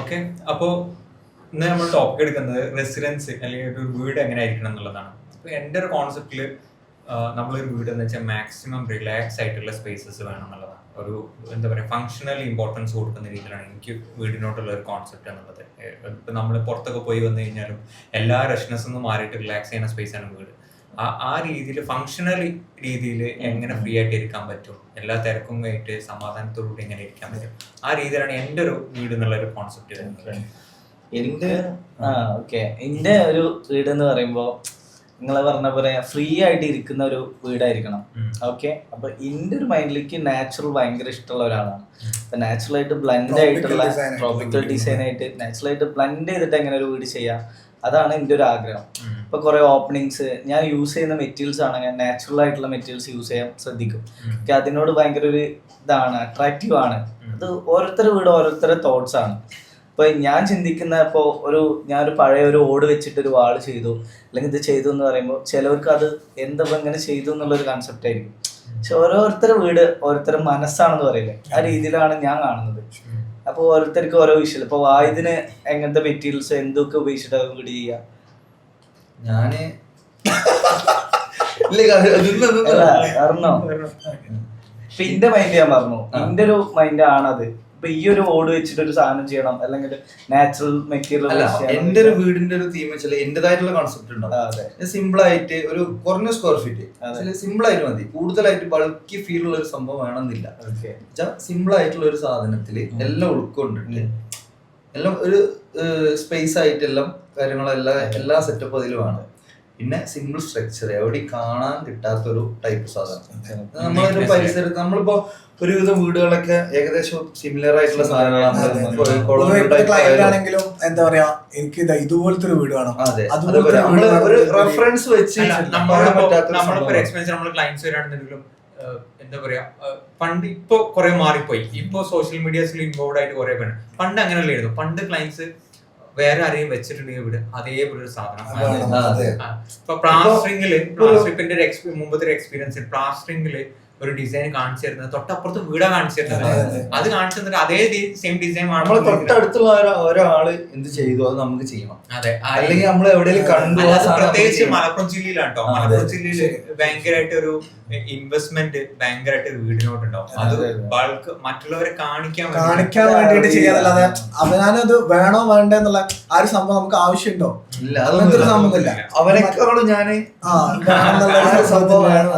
Okay. അപ്പോ ഇന്ന് നമ്മൾ ടോപ്പിക് എടുക്കുന്നത് റെസിഡൻസ് അല്ലെങ്കിൽ ഒരു വീട് എങ്ങനെ ആയിരിക്കണം എന്നുള്ളതാണ്. അപ്പൊ എന്റെ ഒരു കോൺസെപ്റ്റിൽ നമ്മളൊരു വീട് എന്ന് വെച്ചാൽ മാക്സിമം റിലാക്സ് ആയിട്ടുള്ള സ്പേസസ് വേണം എന്നുള്ളതാണ്. ഒരു എന്താ പറയുക ഫങ്ഷണൽ ഇമ്പോർട്ടൻസ് കൊടുക്കുന്ന രീതിയിലാണ് എനിക്ക് വീടിനോട്ടുള്ള ഒരു കോൺസെപ്റ്റ് എന്നുള്ളത്. ഇപ്പൊ നമ്മൾ പുറത്തൊക്കെ പോയി വന്നു കഴിഞ്ഞാലും എല്ലാ റഷ്നസ് നിന്ന് മാറിയിട്ട് റിലാക്സ് ചെയ്യുന്ന സ്പേസ് ആണ് വീട്. ആ ആ രീതിയിൽ ഫങ്ഷണൽ രീതിയിൽ എങ്ങനെ ഫ്രീ ആയിട്ട് ഇരിക്കാൻ പറ്റും? എല്ലാ തിരക്കും കഴിഞ്ഞിട്ട് സമാധാനത്തോടുകൂടി എങ്ങനെ ഇരിക്കാൻ പറ്റും? ആ രീതിയിലാണ് എന്റെ ഒരു വീട് എന്നുള്ള ഒരു കോൺസെപ്റ്റ് വരുന്നത്. എന്റെ ആ ഓക്കെ എന്റെ ഒരു വീട് എന്ന് പറയുമ്പോൾ നിങ്ങൾ പറഞ്ഞ പോലെ ഫ്രീ ആയിട്ട് ഇരിക്കുന്ന ഒരു വീടായിരിക്കണം. ഓക്കെ അപ്പൊ എന്റെ ഒരു മൈൻഡിലേക്ക് നാച്ചുറൽ ഭയങ്കര ഇഷ്ടമുള്ള ഒരാളാണ്. അപ്പൊ നാച്ചുറൽ ആയിട്ട് ബ്ലൻഡ് ആയിട്ടുള്ള ട്രോപ്പിക്കൽ ഡിസൈൻ ആയിട്ട് നാച്ചുറൽ ആയിട്ട് ബ്ലൻഡ് ചെയ്തിട്ട് എങ്ങനെ ഒരു വീട് ചെയ്യാം? അതാണ് എന്റെ ഒരു ആഗ്രഹം. ഇപ്പൊ കുറെ ഓപ്പണിങ്സ് ഞാൻ യൂസ് ചെയ്യുന്ന മെറ്റീരിയൽസ് ആണ്. ഞാൻ നാച്ചുറൽ ആയിട്ടുള്ള മെറ്റീരിയൽസ് യൂസ് ചെയ്യാൻ ശ്രദ്ധിക്കും. എനിക്ക് അതിനോട് ഭയങ്കര ഒരു ഇതാണ് അട്രാക്റ്റീവ് ആണ്. അത് ഓരോരുത്തരുടെ വീട് ഓരോരുത്തരുടെ തോട്ട്സ് ആണ്. ഇപ്പൊ ഞാൻ ചിന്തിക്കുന്ന ഇപ്പോ ഒരു ഞാനൊരു പഴയ ഒരു ഓട് വെച്ചിട്ട് ഒരു വാൾ ചെയ്തു. അല്ലെങ്കിൽ ഇത് ചെയ്തു എന്ന് പറയുമ്പോൾ ചിലവർക്ക് അത് എന്താ ഇങ്ങനെ ചെയ്തു എന്നുള്ള ഒരു കൺസെപ്റ്റ് ആയിരിക്കും പക്ഷെ ഓരോരുത്തരുടെ വീട് ഓരോരുത്തരുടെ മനസ്സാണെന്ന് പറയില്ലേ? ആ രീതിയിലാണ് ഞാൻ കാണുന്നത്. അപ്പൊ ഓരോരുത്തർക്ക് ഓരോ വിഷയം. ഇപ്പൊ വായുതിന് എങ്ങനത്തെ മെറ്റീരിയൽസ് എന്തൊക്കെ ഉപയോഗിച്ചിട്ട് വീട് ചെയ്യാം ഞാൻ ഇപ്പൊ ഇന്റെ മൈൻഡ് ഞാൻ പറഞ്ഞു. ഇന്റെ ഒരു മൈൻഡ് ആണത്. ഇപ്പൊ ഈ ഒരു ഓട് വെച്ചിട്ട് ഒരു സാധനം ചെയ്യണം. അല്ലെങ്കിൽ നാച്ചുറൽ മെറ്റീരിയൽ എന്റെ ഒരു വീടിന്റെ ഒരു തീം വെച്ചാൽ എന്റേതായിട്ടുള്ള കോൺസെപ്റ്റ് ഉണ്ടാവും സിമ്പിൾ ആയിട്ട് ഒരു കുറഞ്ഞ സ്ക്വയർ ഫീറ്റ്. സിമ്പിൾ ആയിട്ട് മതി. കൂടുതലായിട്ട് ബൾക്കി ഫീൽ ഉള്ള ഒരു സംഭവം വേണമെന്നില്ല. സിമ്പിൾ ആയിട്ടുള്ള ഒരു സാധനത്തിൽ എല്ലാം ഉൾക്കൊണ്ടിട്ട് ഉം. എല്ലാം ഒരു സ്പേസ് ആയിട്ട് എല്ലാം കാര്യങ്ങളെല്ലാം എല്ലാ സെറ്റപ്പ് അതിലുമാണ്. പിന്നെ സിമ്പിൾ സ്ട്രക്ചർ എവിടെ കാണാൻ കിട്ടാത്ത ഒരു ടൈപ്പ് സാധനം നമ്മളൊരു പരിസരത്ത് നമ്മളിപ്പോ ഒരുവിധം വീടുകളൊക്കെ ഏകദേശം സിമിലർ ആയിട്ടുള്ള സാധനങ്ങളാണ്. അതെ. ഒരു colony ഇവിടുത്തെ type client ആയാലും. ആണെങ്കിലും എന്താ പറയാ എനിക്ക് ഇതാ ഇതുപോലത്തെ ഒരു വീട് വേണം. അതെ അതുപോലെ ഒരു ഒരു റെഫറൻസ് വെച്ച് നമ്മളെ. എക്സ്പീരിയൻസ് നമ്മൾ ക്ലയൻസ് വരാണെന്നുണ്ടെങ്കിലും എന്താ പറയാ പണ്ട് ഇപ്പൊ കുറെ മാറിപ്പോയി. ഇപ്പൊ സോഷ്യൽ മീഡിയാസിൽ ഇൻവോൾവ് ആയിട്ട് കുറെ പേര് പണ്ട് അങ്ങനെയല്ലായിരുന്നു പണ്ട് ക്ലയൻസ് വേറെ ആരെയും വെച്ചിട്ടുണ്ടെങ്കിൽ ഇവിടെ അതേപോലെ ഒരു സാധനം. ഇപ്പൊ പ്ലാസ്റ്ററിംഗിൽ പ്ലാസ്റ്ററിപ്പിന്റെ ഒരു മുമ്പത്തെ ഒരു എക്സ്പീരിയൻസ് പ്ലാസ്റ്ററിംഗിൽ ഒരു ഡിസൈൻ കാണിച്ചു തരുന്നത്. തൊട്ടപ്പുറത്ത് വീടാ കാണിച്ചു തരുന്നത്. അത് കാണിച്ചു തന്നിട്ട് അതേ സെയിം ഡിസൈൻ നമ്മൾ തൊട്ടടുത്തുള്ള ഒരാ- ഒരാൾ എന്ത് ചെയ്തു അത് നമുക്ക് ചെയ്യണം. അതെ അല്ലെങ്കിൽ നമ്മൾ എവിടെയെങ്കിലും കണ്ടു പ്രത്യേകിച്ച് മലപ്പുറം ജില്ലയിലാണ് കേട്ടോ. മലപ്പുറം ജില്ലയിൽ ഭയങ്കരമായിട്ട് ഒരു ഇൻവെസ്റ്റ്മെന്റ് ഭയങ്കരമായിട്ട് വീടിനോട്ടുണ്ടാവും. അത്. ബൾക്ക് മറ്റുള്ളവരെ കാണിക്കാൻ കാണിക്കാൻ വേണ്ടിയിട്ട് ചെയ്യാനല്ലാതെ അവനാനത് വേണോ വേണ്ട എന്നുള്ള ആ ഒരു സംഭവം നമുക്ക് ആവശ്യമുണ്ടോ? ഇല്ല അങ്ങനത്തെ ഒരു അതൊന്നും സംഭവമില്ല അവനേക്കാളും ഞാൻ ആ സംഭവം വേണം.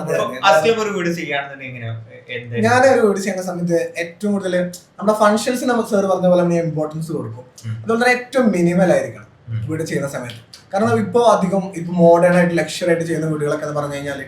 അസ്ലം ഒരു വീട് എന്ത് ഞാനൊരു വീട് ചെയ്യുന്ന സമയത്ത് ഏറ്റവും കൂടുതൽ നമ്മുടെ ഫംഗ്ഷൻസ് നമ്മൾ സാർ പറഞ്ഞ പോലെ നമ്മൾ ഇമ്പോർട്ടൻസ് കൊടുക്കും. അതുകൊണ്ട് അതുപോലെ തന്നെ ഏറ്റവും മിനിമൽ ആയിരിക്കണം. വീട് ചെയ്യുന്ന സമയത്ത്. കാരണം ഇപ്പോൾ അധികം ഇപ്പൊ മോഡേൺ ആയിട്ട് ലക്ഷർ ആയിട്ട് ചെയ്യുന്ന വീടുകളൊക്കെ എന്ന് പറഞ്ഞു കഴിഞ്ഞാൽ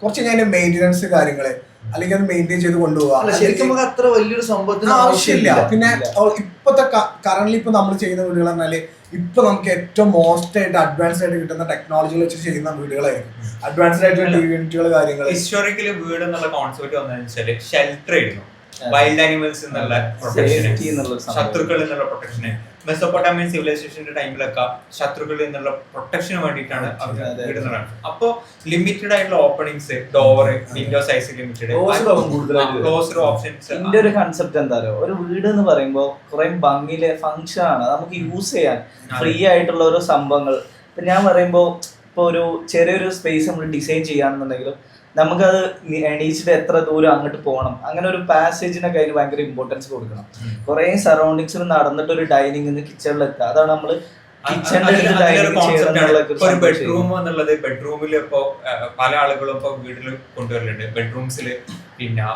കുറച്ച് ഞാൻ മെയിന്റനൻസ് കാര്യങ്ങൾ അല്ലെങ്കിൽ അത് മെയിന്റെയിൻ ചെയ്ത് കൊണ്ടുപോകാം ശരിക്കും അത്ര വലിയൊരു സംഭവത്തിന് ആവശ്യമില്ല. പിന്നെ ഇപ്പോഴത്തെ ഇപ്പത്തെ കറന്റ് ഇപ്പൊ നമ്മൾ ചെയ്യുന്ന വീടുകൾ പറഞ്ഞാൽ ഇപ്പൊ നമുക്ക് ഏറ്റവും മോസ്റ്റ് ആയിട്ട് അഡ്വാൻസ് ആയിട്ട് കിട്ടുന്ന ടെക്നോളജികൾ വെച്ച് ചെയ്യുന്ന വീടുകളായിരിക്കും. അഡ്വാൻസ്ഡ് ആയിട്ടുള്ള യൂണിറ്റുകൾ കാര്യങ്ങൾ ഹിസ്റ്റോറിക്കലി വീട് എന്നുള്ള കോൺസെപ്റ്റ് വന്നതെന്ന് വെച്ചാൽ ഷെൽട്ടർ ആയിരുന്നു. വൈൽഡ് ആനിമൽസ് എന്നുള്ള പ്രൊട്ടക്ഷൻ ശത്രുക്കൾ എന്നുള്ള സംഭവം. ശത്രുക്കളിൽ നിന്നുള്ള പ്രൊട്ടക്ഷന് മെസ്സോപ്പൊട്ടാമിയൻ സിവിലൈസേഷന്റെ ടൈമിലൊക്കെ ശത്രുക്കളിൽ നിന്നുള്ള പ്രൊട്ടക്ഷന് വേണ്ടിയിട്ടാണ് നിർമ്മിച്ചത് അപ്പോ ലിമിറ്റഡ് ആയിട്ടുള്ള openings door window size limited. Closed options എന്റെ ഒരു കൺസെപ്റ്റ് എന്താ പറയുക ഒരു വീട് എന്ന് പറയുമ്പോൾ കുറെ ഭംഗിയിലെ ഫംഗ്ഷൻ ആണ്. അത് നമുക്ക് യൂസ് ചെയ്യാൻ ഫ്രീ ആയിട്ടുള്ള ഓരോ സംഭവങ്ങൾ. ഇപ്പൊ ഞാൻ പറയുമ്പോൾ ഇപ്പൊ ഒരു ചെറിയൊരു സ്പേസ് നമ്മൾ ഡിസൈൻ ചെയ്യുകയാണെന്നുണ്ടെങ്കിൽ നമുക്കത് എണീച്ചിട്ട് എത്ര ദൂരം അങ്ങോട്ട് പോകണം? അങ്ങനെ ഒരു പാസേജിനൊക്കെ അതിന് ഭയങ്കര ഇമ്പോർട്ടൻസ് കൊടുക്കണം. കുറെ സറൗണ്ടിങ്സിൽ നടന്നിട്ട് ഒരു ഡൈനിങ് കിച്ചണിൽ എത്തുക അതാണ് നമ്മൾ ഒരു ബെഡ്റൂം എന്നുള്ളത് ബെഡ്റൂമിൽ ഇപ്പോ പല ആളുകളും ഇപ്പൊ വീട്ടിൽ കൊണ്ടുവരലുണ്ട്. ബെഡ്റൂംസിൽ പിന്നെ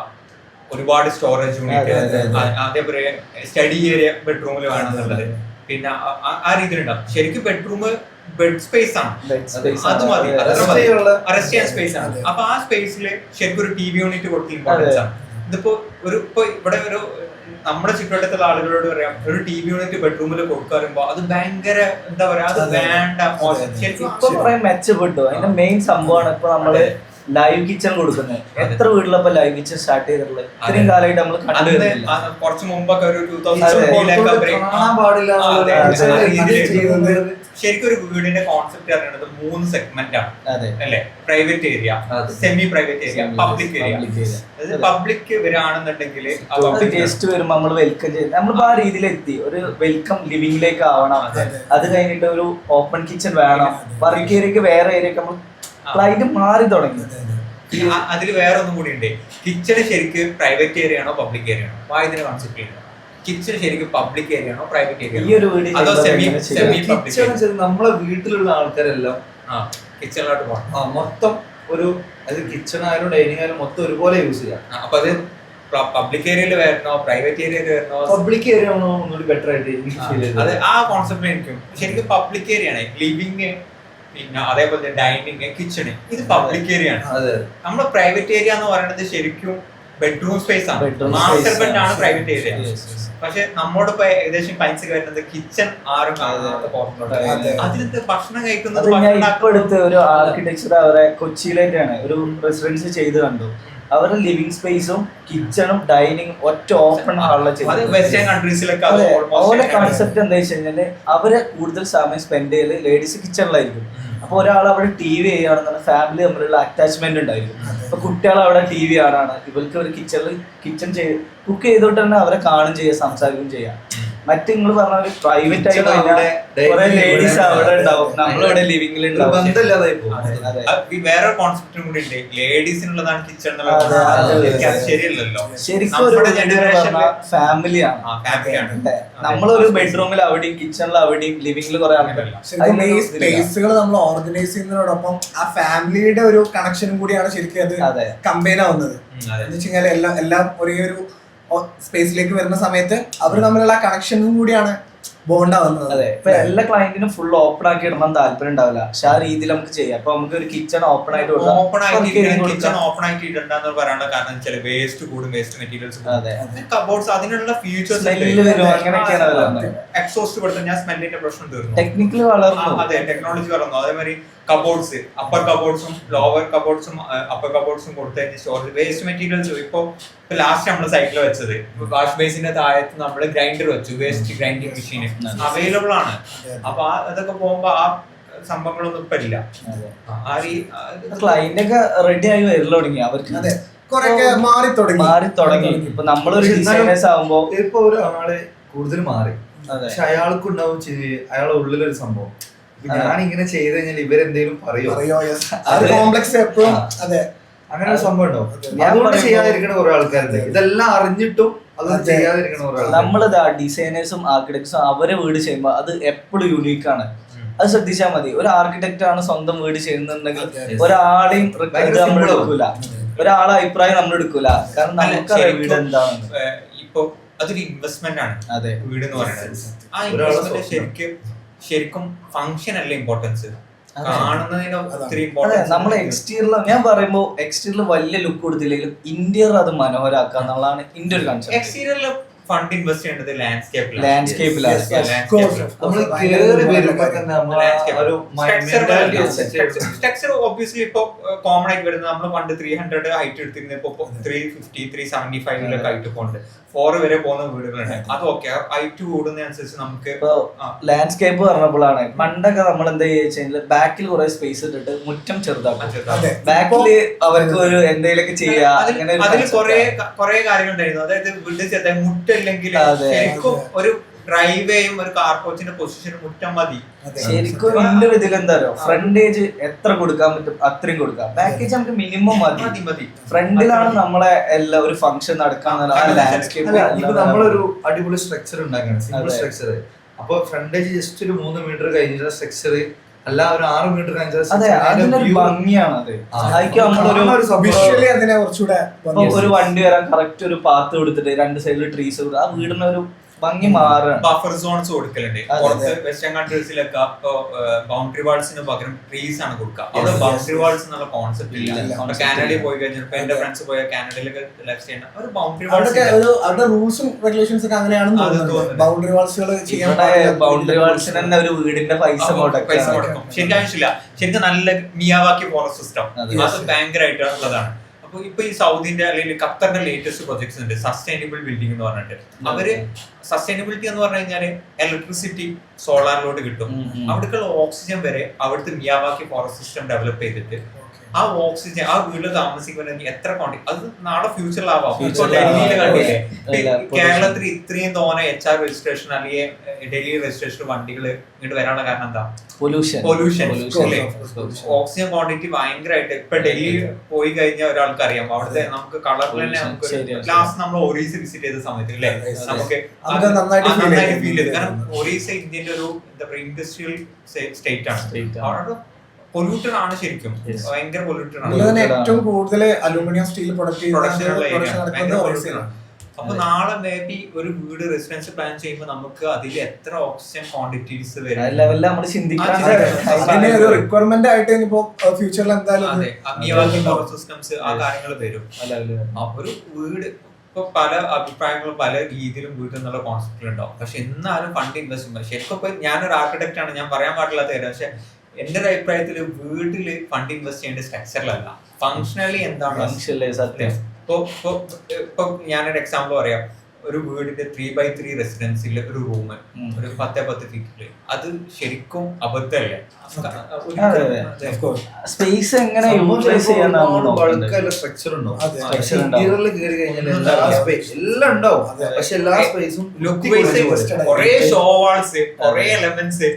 ഒരുപാട് സ്റ്റോറേജ് യൂണിറ്റ് അതെ, അതെ, അതെ. അതേപോലെ സ്റ്റഡി ഏരിയ ബെഡ്റൂമിൽ വേണം എന്നുള്ളത്. പിന്നെ ആ രീതിയിലുണ്ടാവും. ശരിക്കും ബെഡ്റൂം ബെഡ് സ്പേസ് ആണ്. അത് മതി അറസ്റ്റ് ചെയ്യാൻ സ്പേസ് ആണ്. അപ്പൊ ആ സ്പേസിൽ ശരിക്കും ഒരു ടി വി യൂണിറ്റ് കൊടുത്ത ഇമ്പോർട്ടൻസ് ആണ്. ഇതിപ്പോ ഒരു ഇപ്പൊ ഇവിടെ ഒരു നമ്മുടെ ചുറ്റുവട്ടത്തുള്ള ആളുകളോട് പറയാം ഒരു ടി വി യൂണിറ്റ് ബെഡ്റൂമിൽ കൊടുക്കുക പറയുമ്പോ അത് ഭയങ്കര എന്താ പറയാ അത്. വേണ്ട. ശരിക്കും മെച്ചപ്പെട്ടു. അതിന്റെ മെയിൻ സംഭവമാണ് ഇപ്പൊ നമ്മൾ ലൈവ് കിച്ചൺ കൊടുക്കുന്നത്. എത്ര വീട്ടിലപ്പോ ലൈവ് കിച്ചൺ സ്റ്റാർട്ട് ചെയ്തിട്ടുള്ളത്? ഇത്രയും കാലമായിട്ട് നമ്മൾ കുറച്ച് മുമ്പൊക്കെ ഒരു ടൂ. തൗസൻഡ് ശരിക്കും ഒരു വീടിന്റെ കോൺസെപ്റ്റ് പറയുന്നത് മൂന്ന് സെഗ്മെന്റ് ആണ്. അല്ലെ? Private area semi private area public area public വരാണെന്നുണ്ടെങ്കിൽ guest വരുമ്പോ നമ്മൾ വെൽക്കം ചെയ്ത് നമ്മൾ ആ രീതിയിൽ എത്തി ഒരു വെൽക്കം ലിവിംഗിലേക്ക് ആവണം. അതെ. അത് കഴിഞ്ഞിട്ട് ഒരു ഓപ്പൺ കിച്ചൺ വേണം. വർക്ക് ഏരിയക്ക് വേറെ ഏരിയ നമ്മൾ ക്ലൈന്റ് മാറി തുടങ്ങി. അതിൽ വേറെ ഒന്നും കൂടി ഉണ്ട്. കിച്ചണ് ശരിക്ക് പ്രൈവറ്റ് ഏരിയ ആണോ പബ്ലിക് ഏരിയ ആണോ? വാ ഇതിന്റെ കോൺസെപ്റ്റ് കിച്ചൺ ശരിക്കും പബ്ലിക് ഏരിയ ആണോ പ്രൈവറ്റ് ഏരിയ ഈ ഒരു വീട് അതോ സെമി സെമി പബ്ലിക് കിച്ചൺ നമ്മളെ വീട്ടിലുള്ള ആൾക്കാരെല്ലാം ആ കിച്ചണിലോട്ട് പോകണം. ആ, മൊത്തം ഒരു അത് കിച്ചൺ ആയാലും ഡൈനിങ് ആയാലും മൊത്തം ഒരുപോലെ യൂസ് ചെയ്യാം. അപ്പൊ അത് പബ്ലിക് ഏരിയയിൽ വരണോ പ്രൈവറ്റ് ഏരിയയിൽ വരണോ? പബ്ലിക് ഏരിയ ആണോ ഒന്നുകൂടി ബെറ്റർ ആയിട്ട് അത് ആ കോൺസെപ്റ്റ് എനിക്കും ശരിക്കും പബ്ലിക് ഏരിയ ആണ്. ലിവിങ് പിന്നെ അതേപോലെ ഡൈനിങ് കിച്ചണ് ഇത് പബ്ലിക് ഏരിയ ആണ്. നമ്മുടെ പ്രൈവറ്റ് ഏരിയ എന്ന് പറയുന്നത് ശരിക്കും ബെഡ്റൂം സ്പേസ് ആണ്. മാസ്റ്റർ ബെഡ് ആണ്. പ്രൈവറ്റ് ഏരിയ പക്ഷെ നമ്മോട് നമ്മോടിപ്പോ ഏകദേശം പൈസ വരുന്നത് കിച്ചൺ ആരും. അതിനകത്ത് ഭക്ഷണം കഴിക്കുന്നത് ഇപ്പൊ ഒരു ആർക്കിടെക്ചർ അവരെ കൊച്ചിയിലേക്കാണ്. ഒരു റെസിഡൻസി ചെയ്ത് കണ്ടു. അവരുടെ ലിവിംഗ് സ്പേസും കിച്ചണും ഡൈനിങ് ഒറ്റ ഓപ്പൺ ഹാളിലെ അവരുടെ കൺസെപ്റ്റ് എന്താ വെച്ച് കഴിഞ്ഞാൽ അവർ കൂടുതൽ സമയം സ്പെൻഡ് ചെയ്യൽ ലേഡീസ് കിച്ചണിലായിരിക്കും അപ്പൊ ഒരാൾ അവിടെ ടി വി ചെയ്യുകയാണെന്നുണ്ടെങ്കിൽ ഫാമിലി തമ്മിലുള്ള അറ്റാച്ച്മെന്റ് ഉണ്ടായിരിക്കും. അപ്പൊ കുട്ടികൾ അവിടെ ടി വി കാണാണ്. ഇവർക്ക് ഒരു കിച്ചണിൽ കിച്ചൺ ചെയ്ത് കുക്ക് ചെയ്തോട്ട് തന്നെ അവരെ കാണും ചെയ്യാം സംസാരിക്കുകയും ചെയ്യാം. മറ്റ് നിങ്ങൾ പറഞ്ഞ ഒരു പ്രൈവറ്റ് ആയിട്ട് അവിടെ, കുറെ dining ലേഡീസ് ഇവിടെ അവിടെ ഉണ്ടാവും. നമ്മളിവിടെ ലിവിംഗിൽ വേറെ കോൺസെപ്റ്റും കൂടി ഉണ്ട്. ലേഡീസിനുള്ളതാണ് കിച്ചൺ ശരിയല്ലല്ലോ. ശരിക്കും ഒരു ഫാമിലിയാണ് നമ്മളൊരു ബെഡ്റൂമിൽ അവിടെയും കിച്ചണിൽ അവിടെയും ലിവിംഗിൽ കുറെ ആൾക്കാരില്ല ഈ. സ്പേസുകൾ നമ്മൾ ഓർഗനൈസ് ചെയ്യുന്നതിനോടൊപ്പം ആ ഫാമിലിയുടെ ഒരു കണക്ഷനും കൂടിയാണ് ശരിക്കും അത് അതെ. കമ്പൈൻ ആവുന്നത്. എന്ന് വെച്ച് കഴിഞ്ഞാൽ എല്ലാം എല്ലാം ഒരേ ഒരു സ്പേസിലേക്ക് വരുന്ന സമയത്ത് അവർ തമ്മിലുള്ള കണക്ഷനും കൂടിയാണ്. ബോണ്ട് ആവുന്നത് അതെ. ഇപ്പൊ എല്ലാ ക്ലയന്റിനും ഫുൾ ഓപ്പൺ ആക്കി ഇടണം താല്പര്യം ഉണ്ടാവില്ല. പക്ഷെ ആ രീതിയിൽ നമുക്ക് ചെയ്യാം. അപ്പൊ നമുക്ക് ഒരു കിച്ചൺ ഓപ്പൺ ആയിട്ട് ഓപ്പൺ ആയിട്ട് കിച്ചൺ ഓപ്പൺ ആയിട്ട് ഇടണ്ടെന്ന് പറയാനുള്ള കാരണം വെച്ചാൽ വേസ്റ്റ് കൂടും വേസ്റ്റ് മെറ്റീരിയൽസ് അതെ. കബോർഡ്സ് അതിനുള്ള ഫ്യൂച്ചേഴ്സ് അങ്ങനെയൊക്കെയാണ് എക്സോസ്റ്റ് ഞാൻ സ്മെല്ലിന്റെ പ്രശ്നം തീർന്നു. ടെക്നിക്കലി വളർന്നു. അതെ ടെക്നോളജി വളർന്നു. അതേമാതിരി കബോർഡ്സ് അപ്പർ കബോർഡ്സും ലോവർ കബോർഡ്സും അപ്പർ കബോർഡ്സും കൊടുത്തതിന് സ്റ്റോറേജ് വേസ്റ്റ് മെറ്റീരിയൽസ് ഇപ്പൊ ലാസ്റ്റ് നമ്മൾ സൈക്കിൾ വെച്ചത്. വാഷ് ബേസിന്റെ താഴത്ത് നമ്മൾ ഗ്രൈൻഡർ വെച്ചു. വേസ്റ്റ് ഗ്രൈൻഡിങ് മെഷീൻ അവൈലബിൾ ആണ്. അപ്പൊ അതൊക്കെ പോകുമ്പോ ആ സംഭവങ്ങളൊന്നും ഇപ്പൊ ഇല്ല. ക്ലൈന്റ് ഒക്കെ റെഡി ആയി വരില്ല തുടങ്ങി. അവർക്ക് അതെ. കുറെയൊക്കെ മാറി തുടങ്ങി. മാറി തുടങ്ങി. ഇപ്പൊ നമ്മളൊരു ഡിസൈനേഴ്സ് ആവുമ്പോ ഇപ്പൊ ഒരാൾ കൂടുതൽ മാറി. അതെ. പക്ഷെ അയാൾക്ക് ഉണ്ടാവും അയാളെ ഉള്ളിലൊരു സംഭവം. ഞാൻ ഇങ്ങനെ ചെയ്ത് കഴിഞ്ഞാൽ ഇവരെന്തേലും പറയോ? കോംപ്ലക്സ് എപ്പോഴും. അതെ. അങ്ങനെ ഒരു സംഭവം ഉണ്ടോ ഞാൻ അതുകൊണ്ട് ചെയ്യാതിരിക്കണ കുറെ ആൾക്കാരുണ്ട്. ഇതെല്ലാം അറിഞ്ഞിട്ടും നമ്മളിതാ ഡിസൈനേഴ്സും ആർക്കിടെക്ട്സും അവരെ വീട് ചെയ്യുമ്പോൾ അത് എപ്പോഴും യൂണീക്ക് ആണ്. അത് ശ്രദ്ധിച്ചാൽ മതി. ഒരു ആർക്കിടെക്റ്റ് ആണ് സ്വന്തം വീട് ചെയ്യുന്നുണ്ടെങ്കിൽ. ഒരാളെയും നമ്മൾ എടുക്കൂല. ഒരാളെ അഭിപ്രായം നമ്മൾ എടുക്കൂല. കാരണം നമുക്ക് വീട് എന്താണ് ഇപ്പൊ അതൊരു ഇൻവെസ്റ്റ്മെന്റ് ആണ് അതെ. വീട് എന്ന് പറയുന്നത്. ആ ഇൻവെസ്റ്റ്മെന്റ് ശരിക്കും ശരിക്കും ഫംഗ്ഷൻ അല്ല ഇമ്പോർട്ടൻസ് നമ്മൾ എക്സ്റ്റീരിയർ ഞാൻ പറയുമ്പോൾ എക്സ്റ്റീരിയർ വലിയ ലുക്ക് കൊടുത്തില്ലെങ്കിലും ഇന്റീരിയർ അത് മനോഹരാക്കുക എന്നുള്ളതാണ് ഒരു കൺസെപ്റ്റ് എക്സ്റ്റീരിയറിൽ ഫണ്ട് ഇൻവെസ്റ്റ് ചെയ്യേണ്ടത് ലാൻഡ്സ്കേപ്പിലാണ് ലാൻഡ്സ്കേപ്പിലാണ് ഒബ്വിയസ്ലി ഇപ്പൊ കോമൺ ആയിട്ട് വരുന്നത് നമ്മൾ പണ്ട് ത്രീ ഹൺഡ്രഡ് ഹൈറ്റ് എടുത്തിരുന്ന ഇപ്പൊ ത്രീ ഫിഫ്റ്റി ത്രീ സെവന്റി ഫൈവിലൊക്കെ ഹൈറ്റ് പോകുന്നുണ്ട് ഫോർ വരെ പോകുന്ന വീടുകളുണ്ട് അത് ഓക്കെ ഹൈറ്റ് കൂടുന്നതനുസരിച്ച് നമുക്ക് ഇപ്പൊ ലാൻഡ്സ്കേപ്പ് പറഞ്ഞപ്പോഴാണ് പണ്ടൊക്കെ നമ്മൾ എന്താ ചെയ്യുക ബാക്കിൽ കുറെ സ്പേസ് ഇട്ടിട്ട് മുറ്റം ചെറുതാക്കും. ബാക്കിൽ ബാക്കിൽ അവർക്ക് ഒരു എന്തെങ്കിലുമൊക്കെ ചെയ്യാ അതിൽ കുറെ കുറെ കാര്യങ്ങൾ ഉണ്ടായിരുന്നു അതായത് വീട്ടിൽ ചെറുതായി മുട്ടില്ലെങ്കിൽ. ശരിക്കും ഒരു ഡ്രൈവേയും ഒരു കാർ കോച്ചിന്റെ പൊസിഷൻ മുറ്റം മതി. ശരിക്കും എന്റെ ഒരു ഇതിൽ ഫ്രണ്ടേജ് എത്ര കൊടുക്കാൻ പറ്റും അത്രയും കൊടുക്കാം. പാക്കേജ് നമുക്ക് മിനിമം മതി. മതി ഫ്രണ്ടിലാണ് നമ്മളെ എല്ലാ ഒരു ഫംഗ്ഷൻ നടക്കാൻ നമ്മളൊരു അടിപൊളി സ്ട്രക്ചർ ഉണ്ടാക്കണം. സിമ്പിൾ. സ്ട്രക്ചർ അപ്പൊ ഫ്രണ്ടേജ് ജസ്റ്റ് ഒരു മൂന്ന് മീറ്റർ കഴിഞ്ഞ സ്ട്രക്ചർ അല്ല ഒരു ആറ് മീറ്റർ ഭംഗിയാണ് ഒരു വണ്ടി വരാൻ കറക്റ്റ് ഒരു പാത്ത് കൊടുത്തിട്ട് രണ്ട് സൈഡിൽ ട്രീസ് ആ വീടിന് ഒരു ഭംഗി മാറുകയാണ് ബഫർ സോൺസ് കൊടുക്കലുണ്ട്. അതെ, പുറത്ത് വെസ്റ്റേൺ കൺട്രീസിലൊക്കെ ബൗണ്ടറി വാൾസിന് പകരം ട്രീസ് ആണ് കൊടുക്കുക. അവിടെ ബൗണ്ടറി വാൾസ് എന്നുള്ള കോൺസെപ്റ്റ് ഇല്ല. കാനഡയിൽ പോയി കഴിഞ്ഞാൽ എന്റെ ഫ്രണ്ട്സ് പോയ കാനഡയിലൊക്കെ ലൈഫ് ചെയ്യുന്ന ഒരു ബൗണ്ടറി വാൾസ് ഒരു അവരുടെ റൂൾസും റെഗുലേഷൻസ് ഒക്കെ തോന്നുന്നുണ്ട്. ബൗണ്ടറി വാൾസുകൾ ബൗണ്ടറി വാൾസിന് തന്നെ ഒരു വീടിന്റെ പൈസ പൈസ മുടക്കും. കൊടുക്കും ശരിക്കും ആവശ്യമില്ല. ശരിക്കും നല്ല മിയാവാക്കി ഫോറസ്റ്റ് സിസ്റ്റം അതെ. ഭയങ്കരമായിട്ടുള്ളതാണ് ഇപ്പൊ ഈ സൗദിന്റെ അല്ലെങ്കിൽ ഖത്തറിന്റെ ലേറ്റസ്റ്റ് പ്രൊജക്ട്സ് ഉണ്ട്. സസ്റ്റൈനബിൾ ബിൽഡിംഗ് എന്ന് പറഞ്ഞിട്ട്. അവർ സസ്റ്റൈനബിലിറ്റി എന്ന് പറഞ്ഞു കഴിഞ്ഞാൽ ഇലക്ട്രിസിറ്റി സോളാറിലോട്ട് കിട്ടും. അവിടേക്കുള്ള ഓക്സിജൻ വരെ അവിടുത്തെ മിയാവാക്കി ഫോറസ്റ്റ് സിസ്റ്റം ഡെവലപ്പ് ചെയ്തിട്ട് ആ ഓക്സിജൻ ആ വീട്ടിൽ താമസിക്കുന്നെങ്കിൽ എത്ര ക്വാണ്ടി അത് നാളെ ഫ്യൂച്ചറിലാവാം ഡൽഹിയിൽ കണ്ടില്ലേ? കേരളത്തിൽ ഇത്രയും തോന എച്ച് ആർ രജിസ്ട്രേഷൻ അല്ലെങ്കിൽ ഡൽഹി രജിസ്ട്രേഷൻ വണ്ടികൾ ഇങ്ങോട്ട് വരാനുള്ള കാരണം എന്താ? Pollution pollution. ഓക്സിജൻ ക്വാണ്ടിറ്റി ഭയങ്കരമായിട്ട് ഇപ്പൊ ഡൽഹി പോയി കഴിഞ്ഞ ഒരാൾക്ക് അറിയാം അവിടുത്തെ നമുക്ക് കളർ തന്നെ. നമുക്ക് ലാസ്റ്റ് നമ്മൾ ഒറീസ വിസിറ്റ് ചെയ്ത സമയത്ത് അല്ലേ. നമുക്ക് നന്നായിട്ട്. ഫീൽ ചെയ്തു. കാരണം ഒറീസ ഇന്ത്യന്റെ ഒരു എന്താ പറയുക ഇൻഡസ്ട്രിയൽ സ്റ്റേറ്റ് ആണ്. അവിടെ പൊല്യൂട്ടഡ് ആണ് ശരിക്കും. ഭയങ്കര പൊല്യൂട്ടഡ് ആണ്. ഏറ്റവും കൂടുതൽ അലൂമിനിയം സ്റ്റീൽ. പ്രൊഡക്ഷൻ. അപ്പൊ നാളെ മേ ബി ഒരു വീട് റെസിഡൻസ് പ്ലാൻ ചെയ്യുമ്പോൾ നമുക്ക് അതിൽ എത്ര ഓക്സിജൻ ക്വാണ്ടിറ്റീസ് വരും? ഒരു റിക്വയർമെന്റ് ആയിട്ട് ഇനിയിപ്പോ ഫ്യൂച്ചറിൽ എന്തായാലും സിസ്റ്റംസ് ആ കാര്യങ്ങൾ വരും. ഒരു വീട് ഇപ്പൊ പല അഭിപ്രായങ്ങളും പല രീതിയിലും വീട് എന്നുള്ള കോൺസെപ്റ്റിൽ ഉണ്ടാവും. പക്ഷെ എന്നാലും ഫണ്ട് ഇൻവെസ്റ്റ്മെന്റ് ശരിക്കും ഇപ്പൊ ഞാനൊരു ആർക്കിടെക്ട് ആണ്. ഞാൻ പറയാൻ പാടില്ലാത്ത കാര്യം. പക്ഷെ എന്റെ ഒരു അഭിപ്രായത്തിൽ വീട്ടിൽ ഫണ്ട് ഇൻവെസ്റ്റ് ചെയ്യേണ്ട സ്ട്രക്ചറിലല്ല ഫങ്ഷണലി എന്താണ്? സത്യം. ഇപ്പൊ ഞാനൊരു എക്സാമ്പിൾ പറയാം. ഒരു വീടിന്റെ ത്രീ ബൈ ത്രീ റെസിഡൻസിൽ ഒരു റൂം ഒരു പത്തേ പത്ത് ഫീറ്റിൽ അത് ശരിക്കും അബദ്ധമല്ലേ? സ്പേസ് എങ്ങനെ യൂട്ടിലൈസ് ചെയ്യാനാണ് നോക്കേണ്ടത് സ്ട്രക്ചർ. ഇന്റീരിയറിൽ കയറി കഴിഞ്ഞാൽ എല്ലാ സ്പേസ് എല്ലാം ഉണ്ടാവും. അതെ. പക്ഷെ എല്ലാ സ്പേസും ലുക്ക് വൈസ് കൊറേ ഷോ വാൾസ് കുറേ എലമെന്റ്സ്.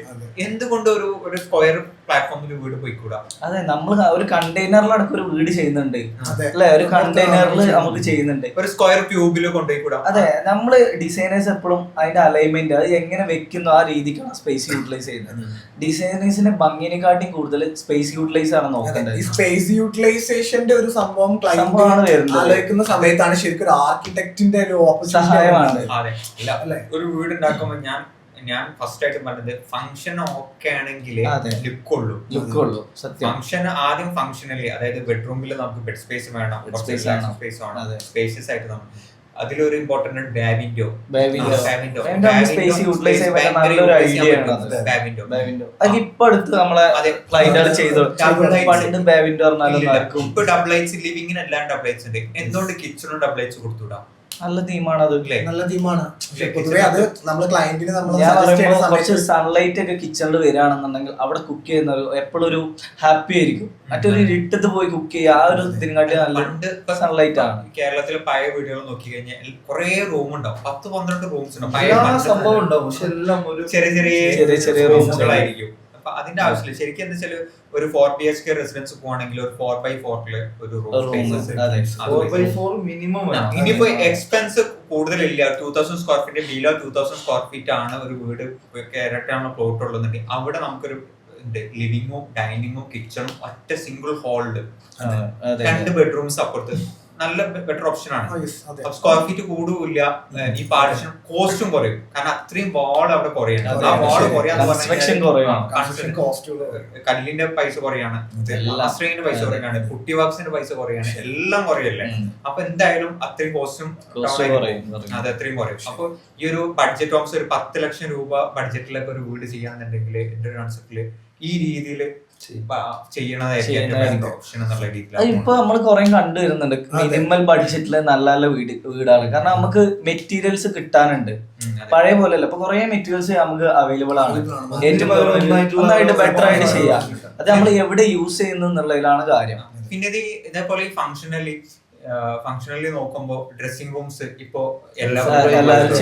എന്തുകൊണ്ട് ഒരു ഒരു സ്ക്വയർ പ്ലാറ്റ്ഫോമിൽ വീട് പോയിക്കൂടാ? അതെ നമ്മൾ ഒരു കണ്ടെയ്നറിലടക്കം ഒരു വീട് ചെയ്യുന്നുണ്ട്. അതെ. അല്ലെ? ഒരു കണ്ടെയ്നറിൽ നമുക്ക് ചെയ്യുന്നുണ്ട്. ഒരു സ്ക്വയർ ക്യൂബിൽ കൊണ്ടുപോയിക്കൂടാ? അതെ നമ്മൾ ഡിസൈനേഴ്സ് എപ്പോഴും അതിന്റെ അലൈൻമെന്റ് അത് എങ്ങനെ വെക്കുന്നു ആ രീതിക്കാണ് സ്പേസ് യൂട്ടിലൈസ് ചെയ്യുന്നത്. ഡിസൈനേഴ്സിന്റെ ഭംഗിനെക്കാട്ടിയും കൂടുതൽ സ്പേസ് യൂട്ടിലൈസ് ആണ്. നോക്കേണ്ടത് ഈ സ്പേസ് യൂട്ടിലൈസേഷന്റെ ഒരു സംഭവം ക്ലൈന്റ് വരുന്നത്. ആലോചിക്കുന്ന സമയത്താണ് ശരിക്കും ഒരു ആർക്കിടെക്റ്റിന്റെ ഒരു സഹായമാണ്. അതെ ഇല്ല അല്ലേ? ഒരു വീട് ഉണ്ടാക്കുമ്പോൾ ഞാൻ ഞാൻ ഫസ്റ്റ് ആയിട്ട് പറഞ്ഞത് ഫംഗ്ഷൻ ഓക്കെ ആണെങ്കിൽ. ലുക്ക് ഉള്ളൂ ലുക്ക് ഉള്ളൂ സത്യം ഫംഗ്ഷൻ ആദ്യം ഫംഗ്ഷനലി അതായത് ബെഡ്റൂമിൽ നമുക്ക് ബെഡ് സ്പേസ് വേണം. സ്പേസ് ആണ്. സ്പേഷ്യസ് ആയിട്ട് നമ്മൾ അതിലൊരു ഇമ്പോർട്ടന്റ് ബാബിൻഡോ ബാബിന്റെ ബാബിൻഡോ സ്പേസ് യൂട്ടിലൈസ് ചെയ്യാൻ നല്ലൊരു ഐഡിയ ആണ് അത്. ബാബിൻഡോ ബാബിൻഡോ ഇപ്പൊ അടുത്ത് നമ്മളെ. പണ്ട് ഇപ്പൊ ഡബിൾ ലൈറ്റ്സ് ലിവിങ്ങിന് എല്ലാം ഡബിൾ ലൈറ്റ്സ് ഉണ്ട്. എന്തുകൊണ്ട് കിച്ചണും ഡബിൾ ലൈറ്റ്സ് കൊടുത്തുവിടാം നല്ല തീമാണ് അത് അല്ലേ നല്ല തീമാണ്. പൊതുവെ അത് ക്ലയന്റിന് നമ്മൾ കുറച്ച് സൺലൈറ്റ് ഒക്കെ കിച്ചണിൽ വരികയാണെന്നുണ്ടെങ്കിൽ അവിടെ കുക്ക് ചെയ്യുന്ന ഒരു എപ്പോഴും ഒരു ഹാപ്പി ആയിരിക്കും. മറ്റൊരു ഇരുട്ടത്ത് പോയി കുക്ക് ചെയ്യുക ആ ഒരു ഇതിനെക്കാട്ടി നല്ല സൺലൈറ്റ് ആണ്. കേരളത്തിലെ പഴയ വീടുകൾ നോക്കി കഴിഞ്ഞാൽ കുറെ റൂം ഉണ്ടാവും. പത്ത് പന്ത്രണ്ട് റൂംസ് ഉണ്ടാവും. സംഭവം ഉണ്ടാവും. പക്ഷെ എല്ലാം ഒരു ചെറിയ ചെറിയ ചെറിയ ചെറിയ റൂംസുകളായിരിക്കും റൂമുകളായിരിക്കും അപ്പൊ അതിന്റെ ആവശ്യമില്ല. ശരിക്കും എന്താ വെച്ചാൽ ഒരു four B H K residence പോവാണെങ്കിൽ ഒരു ഫോർ ബൈ ഫോറിൽ ഒരു റൂം മിനിമം ഇനിയിപ്പോ expense കൂടുതലില്ല. Two thousand square feet below two thousand square feet ആണ് ഒരു വീട് കേരളത്തിലാണ് പ്ലോട്ട് ഉള്ളതെന്നുണ്ടെങ്കിൽ അവിടെ നമുക്കൊരു ലിവിങ്ങും ഡൈനിങ്ങും കിച്ചണും ഒറ്റ സിംഗിൾ ഹാളിൽ രണ്ട് ബെഡ്റൂംസ് അപ്പുറത്ത്. നല്ല ബെറ്റർ ഓപ്ഷൻ ആണ്. സ്ക്വയർ ഫീറ്റ് കൂടുമില്ല ഈ പാർട്ടിഷൻ കോസ്റ്റും കുറയും. കാരണം അത്രയും വാൾ അവിടെ കുറയാണ്. ആ വാൾ കുറയാന്ന് കല്ലിന്റെ പൈസ കുറയാണ്. അസ്ട്രീന്റെ ആശ്രയിന്റെ പൈസ കുറയാണ്. പുട്ടി വാക്സിന്റെ പൈസ കുറയാണ്. എല്ലാം കുറയല്ലേ. അപ്പൊ എന്തായാലും അത്രയും കോസ്റ്റും. അത് അത്രയും കുറയും. അപ്പൊ ഈ ഒരു ബഡ്ജറ്റ് ഓംസ് ഒരു പത്ത് ലക്ഷം രൂപ ബഡ്ജറ്റിലൊക്കെ ഒരു വീട് ചെയ്യാന്നുണ്ടെങ്കിൽ എന്റെ ഒരു കൺസെപ്റ്റിൽ ഈ രീതിയിൽ ഇപ്പൊ നമ്മൾ കുറെ കണ്ടുവരുന്നുണ്ട് മിനിമൽ ബഡ്ജറ്റിൽ നല്ല നല്ല വീട് വീടാണ് കാരണം നമുക്ക് മെറ്റീരിയൽസ് കിട്ടാനുണ്ട്. പഴയ പോലെ അല്ല ഇപ്പൊ കുറെ മെറ്റീരിയൽസ് നമുക്ക് അവൈലബിൾ ആണ്. ഏറ്റവും ബെറ്റർ ആയിട്ട് ചെയ്യാം. അത് നമ്മൾ എവിടെ യൂസ് ചെയ്യുന്നു എന്നുള്ളതിലാണ് കാര്യം. പിന്നെ ഇതേപോലെ ഫംഗ്ഷനലി ഫംഗ്ഷനലി നോക്കുമ്പോ ഡ്രസ്സിംഗ് റൂംസ് ഇപ്പോ എല്ലാവരും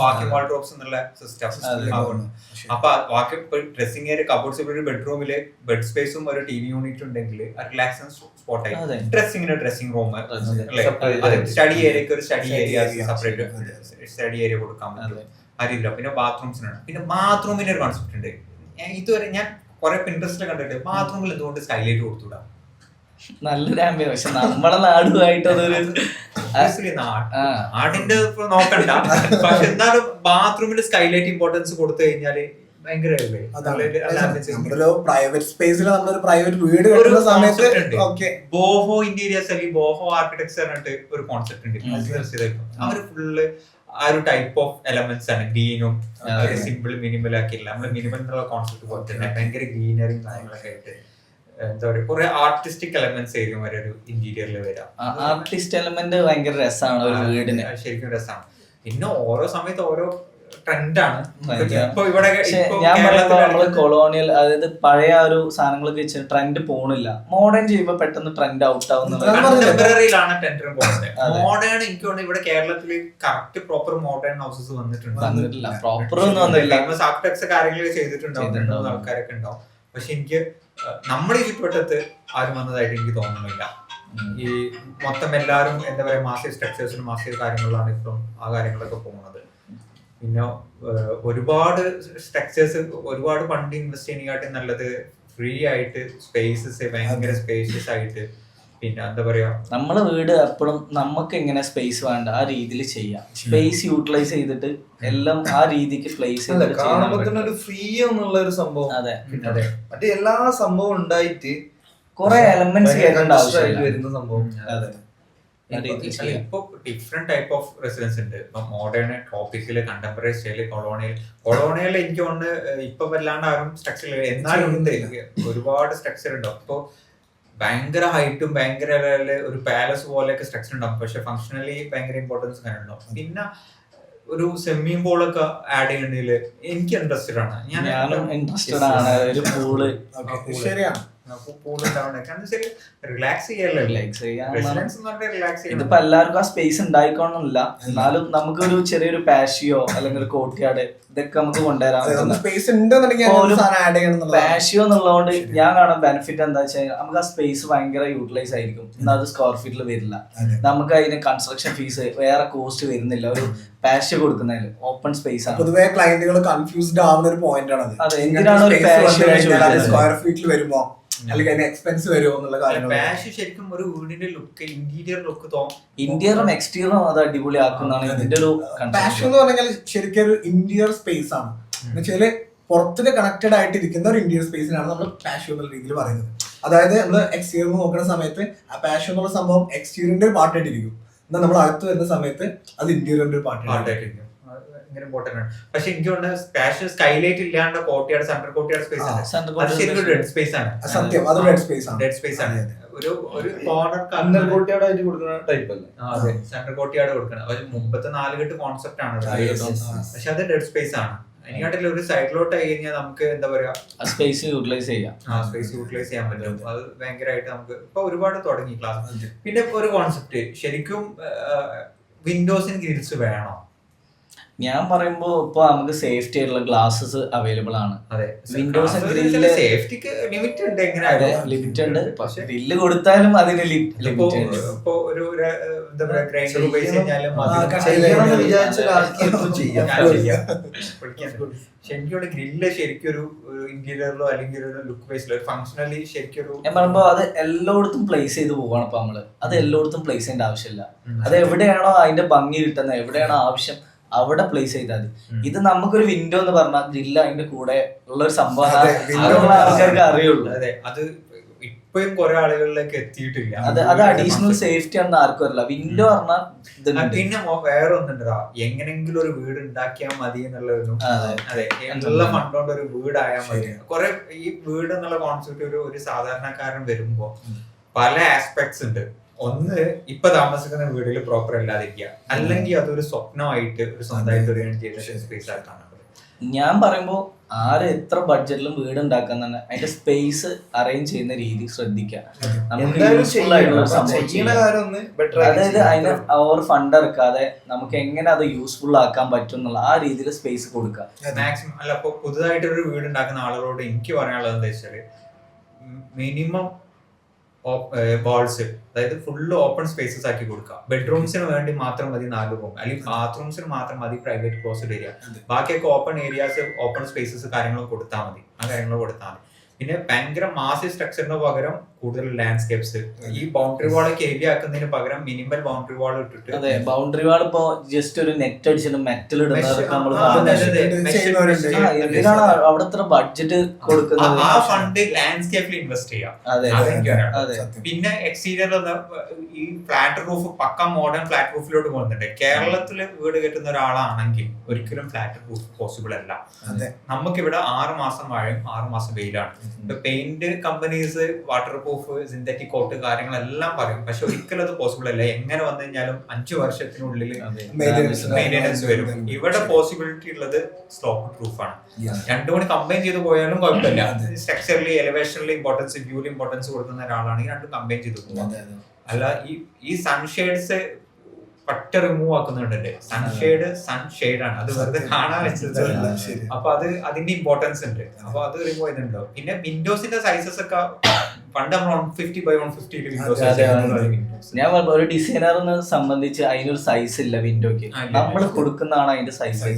വാക്കിംഗ് വാൾഡ്രോബ്സ് എന്നുള്ള സിസ്റ്റം. അപ്പൊ വാക്കി ഡ്രസ്സിംഗ് ഏരിയ കബോർഡ്സ് ഒരു ബെഡ്റൂമിൽ ബെഡ് സ്പേസും ഒരു ടി വി യൂണിറ്റ് ഉണ്ടെങ്കിൽ റിലാക്സൻ സ്പോട്ട് ആയി. ഡ്രസ്സിങ്ങിന് ഡ്രസ്സിംഗ് റൂം സ്റ്റഡി ഏരിയക്ക് ഒരു study area. Separate study area കൊടുക്കാൻ പറ്റും. ആ രീതിയിലാണ് പിന്നെ ബാത്റൂംസിനാണ് പിന്നെ ബാത്റൂമിന്റെ ഒരു കോൺസെപ്റ്റ് ഉണ്ട്. ഇതുവരെ ഞാൻ കുറെ പിൻട്രസ്റ്റ് കണ്ടിട്ട് ബാത്റൂമിൽ എന്തുകൊണ്ട് സ്കൈലൈറ്റ് കൊടുത്തുവിടാം നല്ലൊരു ആംബിയൻ പക്ഷെ നമ്മളെ നാടുമായിട്ട് അതൊരു ആടിന്റെ നാടിന്റെ നോക്കണ്ട. പക്ഷെ എന്നാലും ബാത്റൂമിൽ സ്കൈലൈറ്റ് ഇമ്പോർട്ടൻസ് കൊടുത്തു കഴിഞ്ഞാൽ. പ്രൈവറ്റ് സ്പേസിൽ നമ്മളൊരു പ്രൈവറ്റ് വീട് കെട്ടുന്ന സമയത്ത് ബോഹോ ഇന്റീരിയേഴ്സ് അല്ലെങ്കിൽ ബോഹോ ആർക്കിടെക്ചർ ഒരു കോൺസെപ്റ്റ് ഉണ്ട്. അവർ ഫുള്ള് ആ ഒരു ടൈപ്പ് ഓഫ് എലമെന്റ്സ് ആണ് ഗ്രീനും സിമ്പിൾ മിനിമൽ ആക്കിയില്ല നമ്മൾ മിനിമൽ എന്നുള്ള കോൺസെപ്റ്റ് പോലെ തന്നെ ഭയങ്കര ഗ്രീനറിയും കാര്യങ്ങളൊക്കെ ആയിട്ട് എന്താ പറയുക കുറെ ആർട്ടിസ്റ്റിക് എലമെന്റ്സ് ആയിരിക്കും ഒരു ഇന്റീരിയറിൽ വരാം. ആർട്ടിസ്റ്റ് എലമെന്റ് ഭയങ്കര രസമാണ് ഒരു വീടിന്. ശരിക്കും രസമാണ് പിന്നെ ഓരോ സമയത്ത് ഓരോ ട്രെൻഡാണ്. ആണ്. ഇപ്പൊ ഇവിടെ ഞാൻ നമ്മൾ കൊളോണിയൽ അതായത് പഴയ ഒരു സാധനങ്ങളൊക്കെ വെച്ച് ട്രെൻഡ് പോണില്ല. മോഡേൺ ചെയ്യുമ്പോ പെട്ടെന്ന് ട്രെൻഡ് ഔട്ട് ആവുന്നതാണ് ആവുന്നത് ട്രെൻഡ് പോകുന്നത് മോഡേൺ എനിക്ക് തോന്നുന്നു ഇവിടെ കേരളത്തിൽ കറക്റ്റ് പ്രോപ്പർ മോഡേൺ ഹൗസസ് വന്നിട്ടുണ്ട്. വന്നിട്ടില്ല. പ്രോപ്പർ ഒന്നും വന്നില്ല ആർക്കിടെക്ട്സ് കാര്യങ്ങളൊക്കെ ചെയ്തിട്ടുണ്ടാവും രണ്ട് ആൾക്കാരൊക്കെ ഉണ്ടാവും. പക്ഷെ എനിക്ക് നമ്മുടെ ഈ ചുറ്റുവട്ടത്ത് ആരും വന്നതായിട്ട് എനിക്ക് തോന്നുന്നില്ല. ഈ മൊത്തം എല്ലാവരും എന്താ പറയാ മാസിക സ്ട്രക്ചേഴ്സിനും മാസിക കാര്യങ്ങളിലാണ് ഇപ്പം ആ കാര്യങ്ങളൊക്കെ പോകുന്നത്. പിന്നെ ഒരുപാട് സ്ട്രക്ചേഴ്സ് ഒരുപാട് ഫണ്ട് ഇൻവെസ്റ്റ് ചെയ്യുന്നതിനെക്കാട്ടും നല്ലത് ഫ്രീ ആയിട്ട് സ്പേസസ് ഭയങ്കര സ്പേഷ്യസ് ആയിട്ട്. പിന്നെ എന്താ പറയാ? നമ്മളെ വീട് എപ്പോഴും നമുക്ക് എങ്ങനെ സ്പേസ് വേണ്ട ആ രീതിയിൽ ചെയ്യാം. സ്പേസ് യൂട്ടിലൈസ് ചെയ്തിട്ട് എല്ലാം ആ രീതിക്ക് പ്ലേസ് ഒരു ഫ്രീ എന്നുള്ള ഒരു സംഭവം അതെ. അതെ. മറ്റേ എല്ലാ സംഭവം ഉണ്ടായിട്ട് കുറെ എലമെന്റ്സ് ഭയങ്കര കേൾക്കേണ്ട ആവശ്യമില്ല. വരുന്ന സംഭവം. അതെ. ഇപ്പൊ ഡിഫറെന്റ് ടൈപ്പ് ഓഫ് റെസിഡൻസ് ഉണ്ട്. ഇപ്പൊ modern tropical contemporary style colonial colonial എനിക്ക് തോന്നുന്നു ഇപ്പൊ വല്ലാണ്ട് ആരും സ്ട്രക്ചർ എന്നാലും ഉണ്ട്. ഒരുപാട് സ്ട്രക്ചർ ഉണ്ട്. ഇപ്പൊ ഭയങ്കര ഹൈറ്റും ഭയങ്കര ഒരു പാലസ് പോലെയൊക്കെ സ്ട്രക്ചർ ഉണ്ടാവും. പക്ഷെ ഫങ്ഷണലി ഭയങ്കര ഇമ്പോർട്ടൻസ് അങ്ങനെ ഉണ്ടാവും. പിന്നെ ഒരു സെമി ബോൾ ഒക്കെ ആഡ് ചെയ്യണെങ്കിൽ എനിക്ക് ഇൻട്രസ്റ്റഡ് ആണ്. ഞാൻ ഇൻട്രസ്റ്റഡ് ആണ്. ഒരു പൂൾ ശരിയാണ്. ഇതിപ്പോ എല്ലാവർക്കും ആ സ്പേസ് ഉണ്ടായിക്കോണമെന്നില്ല എന്നാലും നമുക്കൊരു ചെറിയൊരു പാഷിയോ അല്ലെങ്കിൽ ഒരു കോട്ടിയാട് ഇതൊക്കെ നമുക്ക് കൊണ്ടുവരാൻ പാഷിയോ ഒരു എന്നുള്ളതുകൊണ്ട് ഞാൻ കാണാൻ ബെനിഫിറ്റ് എന്താ വെച്ചാൽ നമുക്ക് ആ സ്പേസ് ഭയങ്കര യൂട്ടിലൈസ് ആയിരിക്കും. എന്നാൽ അത് സ്ക്വയർ ഫീറ്റിൽ വരില്ല. നമുക്ക് അതിന് കൺസ്ട്രക്ഷൻ ഫീസ് വേറെ കോസ്റ്റ് വരുന്നില്ല. ഒരു പാഷ്യ കൊടുക്കുന്നതിൽ ഓപ്പൺ സ്പേസ് ആണ്. പൊതുവേ ക്ലയന്റുകൾ കൺഫ്യൂസ്ഡ് ആവുന്ന ഒരു പോയിന്റ് ആണ് ഒരു? സ്ക്വയർ ഫീറ്റിൽ വരുമോ അല്ലെങ്കിൽ അതിന് എക്സ്പെൻസ് വരുമോ എന്നുള്ള കാര്യങ്ങൾ പാഷ് ശരിക്കും ഒരു വീടിന്റെ ലുക്ക് ഇന്റീരിയർ ലുക്ക് തോന്നും ഇന്റീരിയറും എക്സ്റ്റീരിയറും അത് അടിപൊളിയാക്കുന്നതാണ് ഇതിന്റെ ഒരു പാഷൻ. എന്ന് പറഞ്ഞാൽ ശരിക്കും ഒരു ഇന്റീരിയർ സ്പേസ് ആണ്. എന്നുവെച്ചാൽ പുറത്തിന് കണക്റ്റഡ് ആയിട്ടിരിക്കുന്ന ഒരു ഇന്റീരിയർ സ്പേസിനാണ് നമ്മൾ പാഷൻ എന്നുള്ള രീതിയിൽ പറയുന്നത്. അതായത് നമ്മൾ എക്സ്റ്റീരിയർ നോക്കുന്ന സമയത്ത് ആ പാഷൻ എന്നുള്ള സംഭവം എക്സ്റ്റീരിയറിന്റെ ഒരു പാർട്ടായിട്ടിരിക്കും എന്നാൽ നമ്മൾ അകത്ത് വരുന്ന സമയത്ത് അത് ഇന്റീരിയറിന്റെ ഒരു പാർട്ടി പാട്ടായിട്ടിരിക്കും അത് ഭയങ്കര ഇമ്പോർട്ടന്റ് ആണ്. പക്ഷെ എനിക്ക് തോന്നുന്നത് പാഷ് സ്കൈലൈറ്റ് ഇല്ലാണ്ട് കോട്ടിയാട് സെൻട്രൽ കോട്ടിയാട് സ്പേസ് ആണ് അത് ശരിക്കും ഡെഡ് സ്പേസ് ആണ്. സത്യം അത് ഡെഡ് സ്പേസ് ആണ്. ഡെഡ് സ്പേസ് ആണ്. ഒരു ഒരു കോർണർ അന്നൽ കോട്ടിയാടായിട്ട് കൊടുക്കുന്ന ടൈപ്പ് അല്ലേ? അതെ. സെൻട്രൽ കോട്ടിയാട് കൊടുക്കണം അവർ മുമ്പത്തെ നാലുകെട്ട് കോൺസെപ്റ്റ് ആണ്. പക്ഷെ അത് ഡെഡ് സ്പേസ് ആണ്. അതിനെക്കാട്ടിൽ ഒരു സൈഡിലോട്ട് ആയി കഴിഞ്ഞാൽ നമുക്ക് എന്താ പറയാ? ആ സ്പേസ് യൂട്ടിലൈസ് ചെയ്യാം. ആ സ്പേസ് യൂട്ടിലൈസ് ചെയ്യാൻ പറ്റും. അത്. ഭയങ്കരമായിട്ട് നമുക്ക് ഇപ്പൊ ഒരുപാട് തുടങ്ങി ക്ലാസ്. പിന്നെ ഇപ്പൊ ഒരു കോൺസെപ്റ്റ് ശരിക്കും വിൻഡോസിന് ഗ്രിൽസ് വേണോ? ഞാൻ പറയുമ്പോ ഇപ്പൊ നമുക്ക് സേഫ്റ്റി ആയിട്ടുള്ള ഗ്ലാസസ് അവൈലബിൾ ആണ്. and സേഫ്റ്റിക്ക് ലിമിറ്റ് ഉണ്ട് ലിമിറ്റ് ഉണ്ട്. പക്ഷെ ഗ്രില്ല് കൊടുത്താലും അതിന് ലിമിറ്റ് ഉണ്ട്. ഒരു ഗ്രില്ല് ശരിക്കും ഇന്റീരിയറിലോ അല്ലെങ്കിൽ ഒരു ലുക്ക് വൈസിലോ ശരിക്കും ഞാൻ പറയുമ്പോ അത് എല്ലായിടത്തും പ്ലേസ് ചെയ്ത് പോവാണ് ഇപ്പൊ നമ്മൾ. അത് എല്ലായിടത്തും പ്ലേസ് ചെയ്യേണ്ട ആവശ്യമില്ല. അത് എവിടെയാണോ അതിന്റെ ഭംഗി കിട്ടുന്നത് എവിടെയാണോ ആവശ്യം അവിടെ പ്ലേസ് ചെയ്താൽ മതി. ഇത് നമുക്കൊരു വിൻഡോ എന്ന് പറഞ്ഞാൽ ജില്ല അതിന്റെ കൂടെ ഉള്ള ഒരു സംഭവം ആൾക്കാർക്ക് അറിയുള്ളൂ. അതെ അത് ഇപ്പോഴും കുറെ ആളുകളിലേക്ക് എത്തിയിട്ടില്ല. അത് അത് അഡീഷണൽ സേഫ്റ്റി ആണെന്ന് ആർക്കും അറിയില്ല. വിൻഡോ പറഞ്ഞാൽ പിന്നെ വേറെ ഒന്നുണ്ടോ എങ്ങനെങ്കിലും ഒരു വീട് ഉണ്ടാക്കിയാൽ മതി എന്നുള്ളൊരു അതെ. എല്ലാ ഫണ്ടോണ്ട് ഒരു വീടായാൽ മതി. കുറെ ഈ വീട് എന്നുള്ള കോൺസെപ്റ്റ് ഒരു ഒരു സാധാരണക്കാരൻ വരുമ്പോ പല ആസ്പെക്ട്സ് ഉണ്ട്. ഒന്ന് ഇപ്പൊ താമസിക്കുന്ന വീട്ടിൽ പ്രോപ്പർ അല്ലാതിരിക്കുക. അല്ലെങ്കിൽ അതൊരു സ്വപ്നമായിട്ട് ഒരു സ്വന്തമായിട്ട് ഒരു സ്പേസ് ആയിട്ടാണ് ഞാൻ പറയുമ്പോ ആര് എത്ര ബഡ്ജറ്റിലും വീട് ഉണ്ടാക്കാൻ തന്നെ അതിന്റെ സ്പേസ് അറേഞ്ച് ചെയ്യുന്ന രീതി ശ്രദ്ധിക്കുക. അതായത് അതിന് ഓവർ ഫണ്ട് ഇറക്കാതെ നമുക്ക് എങ്ങനെ അത് യൂസ്ഫുൾ ആക്കാൻ പറ്റും എന്നുള്ള ആ രീതിയിൽ സ്പേസ് കൊടുക്കുക. മാക്സിമം അല്ല അപ്പൊ പുതുതായിട്ട് ഒരു വീട് ഉണ്ടാക്കുന്ന ആളുകളോട് എനിക്ക് പറയാനുള്ളത് എന്താ വെച്ചാൽ മിനിമം വാൾസ് അതായത് ഫുള്ള് ഓപ്പൺ സ്പേസസ് ആക്കി കൊടുക്കുക ബെഡ്റൂംസിന് വേണ്ടി മാത്രം മതി നാല് റൂം അല്ലെങ്കിൽ ബാത്റൂംസിന് മാത്രം മതി പ്രൈവറ്റ് ക്ലോസ്ഡ് ഏരിയ ബാക്കിയൊക്കെ ഓപ്പൺ ഏരിയാസ് ഓപ്പൺ സ്പേസസ് കാര്യങ്ങൾ കൊടുത്താൽ മതി. ആ കാര്യങ്ങൾ കൊടുത്താൽ മതി. പിന്നെ ഭയങ്കര മാസ് സ്ട്രക്ചറിന് പകരം കൂടുതൽ ലാൻഡ്സ്കേപ്സ് ഈ ബൗണ്ടറി വാൾ ഹെവി ആക്കുന്നതിന് പകരം മിനിമൽ ബൗണ്ടറി വാൾ ഇട്ടിട്ട് അതെ ബൗണ്ടറി വാൾ ഇപ്പോ ജസ്റ്റ് ഒരു നെറ്റ് അടിച്ചിട്ട് മെറ്റൽ ഇടുന്നത് നമ്മൾ ആ, അതെ, കാണുന്നുണ്ട്. അതെ, ഇത് mesh- ചെയ്യുന്നവരുണ്ട്. mesh- ആ, എന്തിനാണ് അവിടെ ഇത്ര ബഡ്ജറ്റ് കൊടുക്കുന്നത്? ആ ഫണ്ട് ലാൻഡ്സ്കേപ്പിൽ ഇൻവെസ്റ്റ് ചെയ്യാം. അതെ അതെ. പിന്നെ എക്സ്റ്റീരിയർ ഈ flat roof pucca modern flat റൂഫിലോട്ട് പോകുന്നുണ്ട്. കേരളത്തിൽ വീട് കെട്ടുന്ന ഒരാളാണെങ്കിൽ ഒരിക്കലും ഫ്ലാറ്റ് റൂഫ് പോസിബിൾ അല്ല. അതെ. നമുക്കിവിടെ ആറ് മാസം മഴയും ആറ് മാസം വെയിലാണ്. ഇപ്പൊ paint companies waterproof synthetic coat കാര്യങ്ങളെല്ലാം പറയും. പക്ഷെ ഒരിക്കലും അത് പോസിബിൾ അല്ല. എങ്ങനെ വന്നു കഴിഞ്ഞാലും അഞ്ചു വർഷത്തിനുള്ളിൽ. മെയിന്റെനൻസ് വരും. ഇവിടെ പോസിബിലിറ്റി ഉള്ളത് സ്ലോപ്പ് പ്രൂഫ് ആണ്. Yeah. രണ്ടു മണി കമ്പൈൻ ചെയ്ത് പോയാലും കുഴപ്പമില്ല. സ്ട്രക്ചറിൽ എലിവേഷനിൽ ഇമ്പോർട്ടൻസ് വ്യൂവിൽ ഇമ്പോർട്ടൻസ് കൊടുക്കുന്ന ഒരാളാണെങ്കിൽ രണ്ടും കമ്പൈൻ ചെയ്ത് പോകും. അല്ല ഈ ഈ സൺഷെയ്ഡ്സ് പറ്റ റിമൂവ് ആക്കുന്നുണ്ടല്ലേ? സൺഷെയ്ഡ് സൺഷെയ്ഡ് ആണ്. അത് വെറുതെ കാണാൻ വെച്ചതല്ല. അപ്പൊ അത് അതിന്റെ ഇമ്പോർട്ടൻസ് ഉണ്ട്. അപ്പൊ അത് റിമൂവ് ചെയ്തിട്ടുണ്ടോ പിന്നെ വിൻഡോസിന്റെ സൈസസ് ഒക്കെ പണ്ട് നമ്മൾ one fifty by one fifty windows അതെ, അതെ. ഞാൻ പറഞ്ഞ ഒരു ഡിസൈനറിനെ സംബന്ധിച്ച് അതിനൊരു സൈസ് ഇല്ല വിൻഡോക്ക് നമ്മൾ കൊടുക്കുന്നതാണ് അതിന്റെ സൈസ്.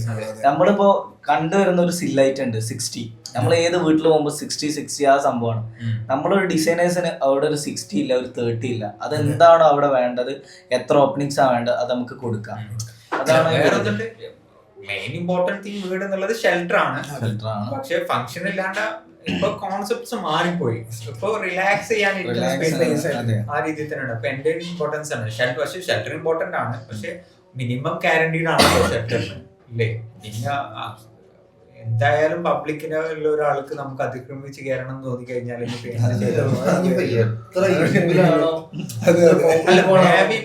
നമ്മളിപ്പോ കണ്ടുവരുന്ന ഒരു സില്ലൈറ്റ് ഉണ്ട് സിക്സ്റ്റി നമ്മൾ ഏത് വീട്ടിൽ പോകുമ്പോൾ സിക്സ്റ്റി സിക്സ്റ്റി ആ സംഭവമാണ്. നമ്മളൊരു ഡിസൈനേഴ്സിന് അവിടെ ഒരു സിക്സ്റ്റി ഇല്ല ഒരു തേർട്ടി ഇല്ല. അത്. എന്താണോ അവിടെ വേണ്ടത് എത്ര ഓപ്പണിങ്സ് ആ വേണ്ടത് അത് നമുക്ക് കൊടുക്കാം. അതാണ് മെയിൻ ഇമ്പോർട്ടന്റ് തിങ് വീട് എന്നുള്ളത് ഷെൽട്ടർ ആണ്. ആണ്. പക്ഷെ ഫംഗ്ഷൻ ഇല്ലാണ്ട് ഇപ്പൊ കോൺസെപ്റ്റ്സ് മാറിപ്പോയി ഇപ്പൊ റിലാക്സ് ചെയ്യാൻ സ്പേസ്. ആ രീതിയിൽ തന്നെയാണ്. അപ്പൊ എന്റെ ഇമ്പോർട്ടൻസ് ആണ്. ഷെൽട്ടർ പക്ഷെ ഷെൽട്ടർ ഇമ്പോർട്ടന്റ് ആണ്. പക്ഷെ മിനിമം ഗ്യാരണ്ടീഡ് ആണ് ഷെൽട്ടറിന് ഇല്ലേ? പിന്നെ എന്തായാലും പബ്ലിക്കിന് ഉള്ള ഒരാൾക്ക് നമുക്ക് അതിക്രമിച്ച് കയറണം എന്ന് തോന്നി കഴിഞ്ഞാൽ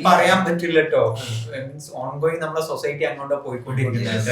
പറയാൻ പറ്റില്ല കേട്ടോ മീൻസ് ഓൺഗോയിങ് നമ്മുടെ സൊസൈറ്റി അങ്ങോട്ട് പോയിക്കൊണ്ടിരിക്കുന്നത്.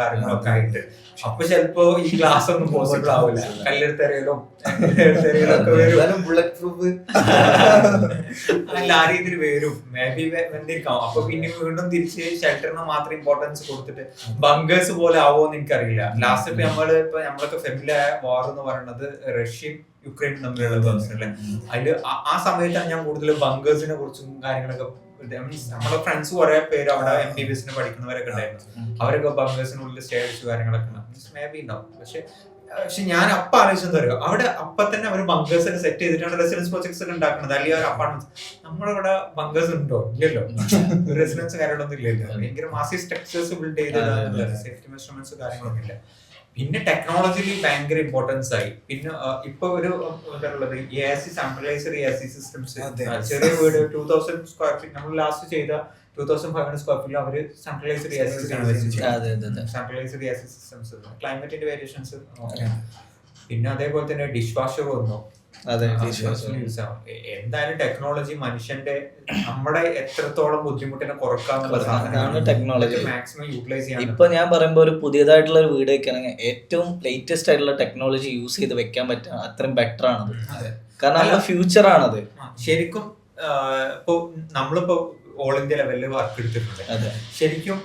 കാര്യങ്ങളൊക്കെ ആയിട്ട്. അപ്പൊ ചിലപ്പോ ഈ ഗ്ലാസ് ഒന്നും പോസിബിൾ ആവില്ല കല്ലെടുത്തെറിയലും ഒക്കെ വരും. ബുള്ളറ്റ് പ്രൂഫ് അല്ല ആ രീതിയിൽ വരും. മേ ബി വന്നിരിക്കാം. അപ്പൊ പിന്നെ വീണ്ടും തിരിച്ച് ഷെൽട്ടറിന് മാത്രം ഇമ്പോർട്ടൻസ് കൊടുത്തിട്ട് ബങ്കേഴ്സ് പോലെ ആവോന്ന് എനിക്കറിയില്ല. ലാസ്റ്റ് ഇപ്പൊ നമ്മൾ ഇപ്പൊ നമ്മളൊക്കെ ഫെമിലിയ വാർ എന്ന് പറയുന്നത് റഷ്യയും യുക്രൈനും തമ്മിലുള്ള ബന്ധമല്ലേ അതിൽ ആ- ആ സമയത്താണ് ഞാൻ കൂടുതൽ ബങ്കേഴ്സിനെ കുറിച്ചും കാര്യങ്ങളൊക്കെ മീൻസ് നമ്മളെ ഫ്രണ്ട്സ് കുറെ പേര് അവിടെ എം ബി ബി എസിന് പഠിക്കുന്നവരൊക്കെ ഉണ്ടായിരുന്നു. അവരൊക്കെ ബങ്കേഴ്സിനുള്ളിൽ സ്റ്റേ അടിച്ചു കാര്യങ്ങളൊക്കെ മേ ബി ഉണ്ടാവും. പക്ഷെ പക്ഷെ ഞാൻ അപ്പ ആലോചിച്ചെന്ന് അറിയോ? അവിടെ അപ്പ തന്നെ അവർ ബങ്കേഴ്സ് സെറ്റ് ചെയ്തിട്ടാണ് റെസിഡൻസ് പ്രോജക്ട്സ് ഒക്കെ ഉണ്ടാക്കുന്നത്. അല്ലെങ്കിൽ അവർ അപ്പാർട്ട്മെന്റ്സ് നമ്മളിവിടെ ബങ്കേഴ്സ് ഉണ്ടോ? ഇല്ലല്ലോ. റെസിഡൻസ് കാര്യങ്ങളൊന്നും ഇല്ലല്ലോ. ഭയങ്കര മാസി സ്ട്രക്ചേഴ്സ് ബിൽഡ് ചെയ്ത് സേഫ്റ്റി മെഷർമെന്റ്സ് കാര്യങ്ങളൊന്നും ഇല്ല. പിന്നെ ടെക്നോളജിയിൽ ഭയങ്കര ഇമ്പോർട്ടൻസ് ആയി. പിന്നെ ഇപ്പൊ ഒരു എന്താ ഉള്ളത് A C A C systems ചെറിയ വീട് ടൂ തൗസൻഡ് സ്ക്വയർ ഫീറ്റ് നമ്മൾ ലാസ്റ്റ് ചെയ്ത two thousand five hundred square feet our centraliser A C അതെ സെൻട്രലൈസ്ഡ് ഗ്യാസ് സിസ്റ്റംസ് ക്ലൈമറ്റിന്റെ വേരിയേഷൻസ് പിന്നെ അതേപോലെ തന്നെ ഡിഷ് വാഷർ വന്നു. എന്തായാലും ടെക്നോളജി മനുഷ്യന്റെ നമ്മുടെ എത്രത്തോളം ബുദ്ധിമുട്ടിനെ കുറക്കാനുള്ള കുറയ്ക്കാൻ. ടെക്നോളജി മാക്സിമം യൂട്ടിലൈസ് ചെയ്യാൻ ഇപ്പൊ ഞാൻ പറയുമ്പോൾ ഒരു പുതിയതായിട്ടുള്ള ഒരു വീട് വെക്കണമെങ്കിൽ ഏറ്റവും ലേറ്റസ്റ്റ് ആയിട്ടുള്ള ടെക്നോളജി യൂസ് ചെയ്ത് വെക്കാൻ പറ്റുക അത്രയും ബെറ്റർ ആണത്. കാരണം നമ്മുടെ ഫ്യൂച്ചർ ആണത്. ശരിക്കും ഇപ്പോ നമ്മളിപ്പോ ഓൾ ഇന്ത്യ ലെവലിൽ വർക്ക് എടുത്തിട്ടുണ്ട്. ശരിക്കും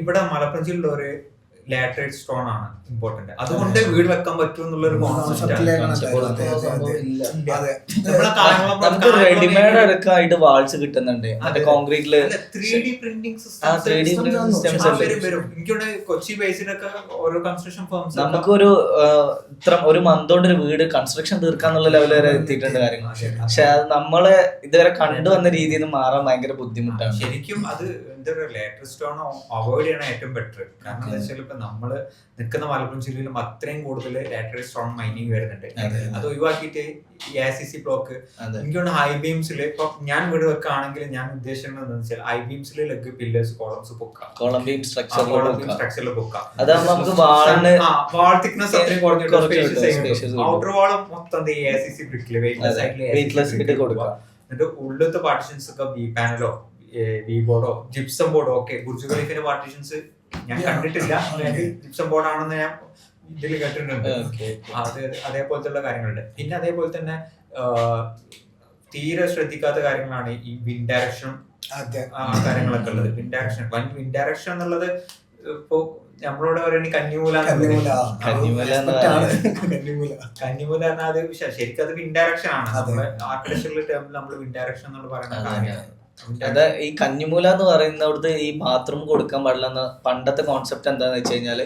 ഇവിടെ മലപ്പുറം ജില്ലയിലുള്ള ഒരു ലാറ്ററൈറ്റ് സ്റ്റോൺ ആണ് ഇമ്പോർട്ടന്റ് അതുകൊണ്ട് വീട് വെക്കാൻ പറ്റും എന്നുള്ള ഒരു കോൺസെപ്റ്റ് റെഡിമെയ്ഡ് അടക്കമായിട്ട് വാൾസ് കിട്ടുന്നുണ്ട്. മറ്റേ കോൺക്രീറ്റിൽ three D printing systems 3D printing systems ഉണ്ട്. എനിക്കുണ്ട് കൊച്ചി ബേസിലൊക്കെ ഓരോ കൺസ്ട്രക്ഷൻ ഫേംസ് നമുക്കൊരു ഇത്ര ഒരു മന്ത് കൊണ്ട് ഒരു വീട് കൺസ്ട്രക്ഷൻ തീർക്കാന്നുള്ള ലെവൽ വരെ എത്തിയിട്ടുണ്ട് കാര്യങ്ങൾ. പക്ഷെ അത് നമ്മൾ ഇതുവരെ കണ്ടുവന്ന രീതിയിൽ നിന്ന് മാറാൻ ഭയങ്കര ബുദ്ധിമുട്ടാണ്. ശരിക്കും അത് എന്താ പറയുക ലേറ്റസ്റ്റ് സ്റ്റോൺ അവോയ്ഡ് ചെയ്യണം ഏറ്റവും ബെറ്റർ കാരണം എന്താ വെച്ചാൽ നമ്മൾ നിൽക്കുന്ന മലപ്പുറം ജില്ലയിലും അത്രയും കൂടുതൽ ലാറ്ററി സ്റ്റോൺ മൈനിങ് വരുന്നുണ്ട്. അതെ. ഒഴിവാക്കിയിട്ട് ഈ ആർ സി സി ബ്ലോക്ക് എനിക്കൊണ്ട് ഹൈ ബീംസിൽ ഇപ്പൊ ഞാൻ വീട് വെക്കുകയാണെങ്കിൽ ഞാൻ ഉദ്ദേശിക്കുന്നത് എന്താണെന്ന് വെച്ചാൽ ഹൈ ബീംസിൽ ലെഗ് പില്ലേഴ്സ് കോളംസ് പൊക്കാം കോളം സ്ട്രക്ചറിൽ സ്ട്രക്ചറിൽ പൊക്കാം വാൾ തിക്നെസ് അത്രയും ഔട്ടർ വാളും മൊത്തം എ സി സി കൊടുക്കുക. എന്നിട്ട് ഉള്ളിലത്തെ പാർട്ടീഷൻസ് ഒക്കെ ബി പാനലോ ബി ബോർഡോ ജിപ്സം ബോർഡോ ഒക്കെ ബുർജ് ഖലീഫിന്റെ പാർട്ടീഷൻസ് ഞാൻ കണ്ടിട്ടില്ല. ജിപ്സം ബോർഡ് ആണെന്ന് ഞാൻ ഇതിൽ കേട്ടിട്ടുണ്ട്. അത് അതേപോലത്തെ കാര്യങ്ങളുണ്ട്. പിന്നെ അതേപോലെ തന്നെ തീരെ ശ്രദ്ധിക്കാത്ത കാര്യങ്ങളാണ് ഈ വിൻ ഡയറക്ഷൻ അതെ. ആ കാര്യങ്ങളൊക്കെ ഉള്ളത്. Wind direction one wind direction എന്നുള്ളത് ഇപ്പോ നമ്മളോട് പറയുന്നത്. കന്നിമൂല. കന്നിമൂല കന്നിമൂല. പറഞ്ഞാൽ അത് ശരിക്കും അത് വിൻ ഡയറക്ഷൻ ആണ്. അതെ. ആർട്ടിഫിഷ്യൽ ടേമിൽ നമ്മൾ വിൻ ഡയറക്ഷൻ എന്നുള്ള പറയുന്ന അതെ, കാര്യം അതെ ഈ കഞ്ഞിമൂല എന്ന് പറയുന്ന അവിടുത്തെ ഈ ബാത്റൂം കൊടുക്കാൻ പാടില്ല എന്ന പണ്ടത്തെ കോൺസെപ്റ്റ് എന്താന്ന് വെച്ച് കഴിഞ്ഞാൽ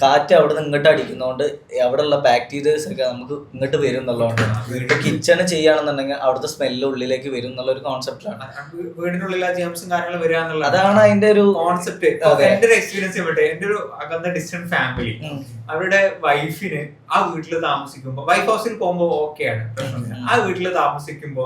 കാറ്റ് അവിടെ നിന്ന് ഇങ്ങോട്ട് അടിക്കുന്നതുകൊണ്ട് അവിടെ ഉള്ള ബാക്ടീരിയസ് ഒക്കെ നമുക്ക് ഇങ്ങോട്ട് വരും എന്നുള്ളതുകൊണ്ട് വീട്ടിൽ കിച്ചണ് ചെയ്യുകയാണെന്നുണ്ടെങ്കിൽ അവിടുത്തെ സ്മെല്ല് ഉള്ളിലേക്ക് വരും എന്നുള്ള ഒരു കോൺസെപ്റ്റാണ് വീടിനുള്ളിൽ ജെംസും കാര്യങ്ങളും വരിക എന്നുള്ളത് അതാണ് അതിന്റെ ഒരു കോൺസെപ്റ്റ്. എന്റെ ഒരു എക്സ്പീരിയൻസ് ഇവിടെ എന്റെ ഒരു അകന്ന ഡിസ്റ്റന്റ് ഫാമിലി അവരുടെ വൈഫിന് ആ വീട്ടിൽ താമസിക്കുമ്പോൾ വൈഫ് ഹൗസിൽ പോകുമ്പോ ഓക്കെയാണ് ആ വീട്ടിൽ താമസിക്കുമ്പോ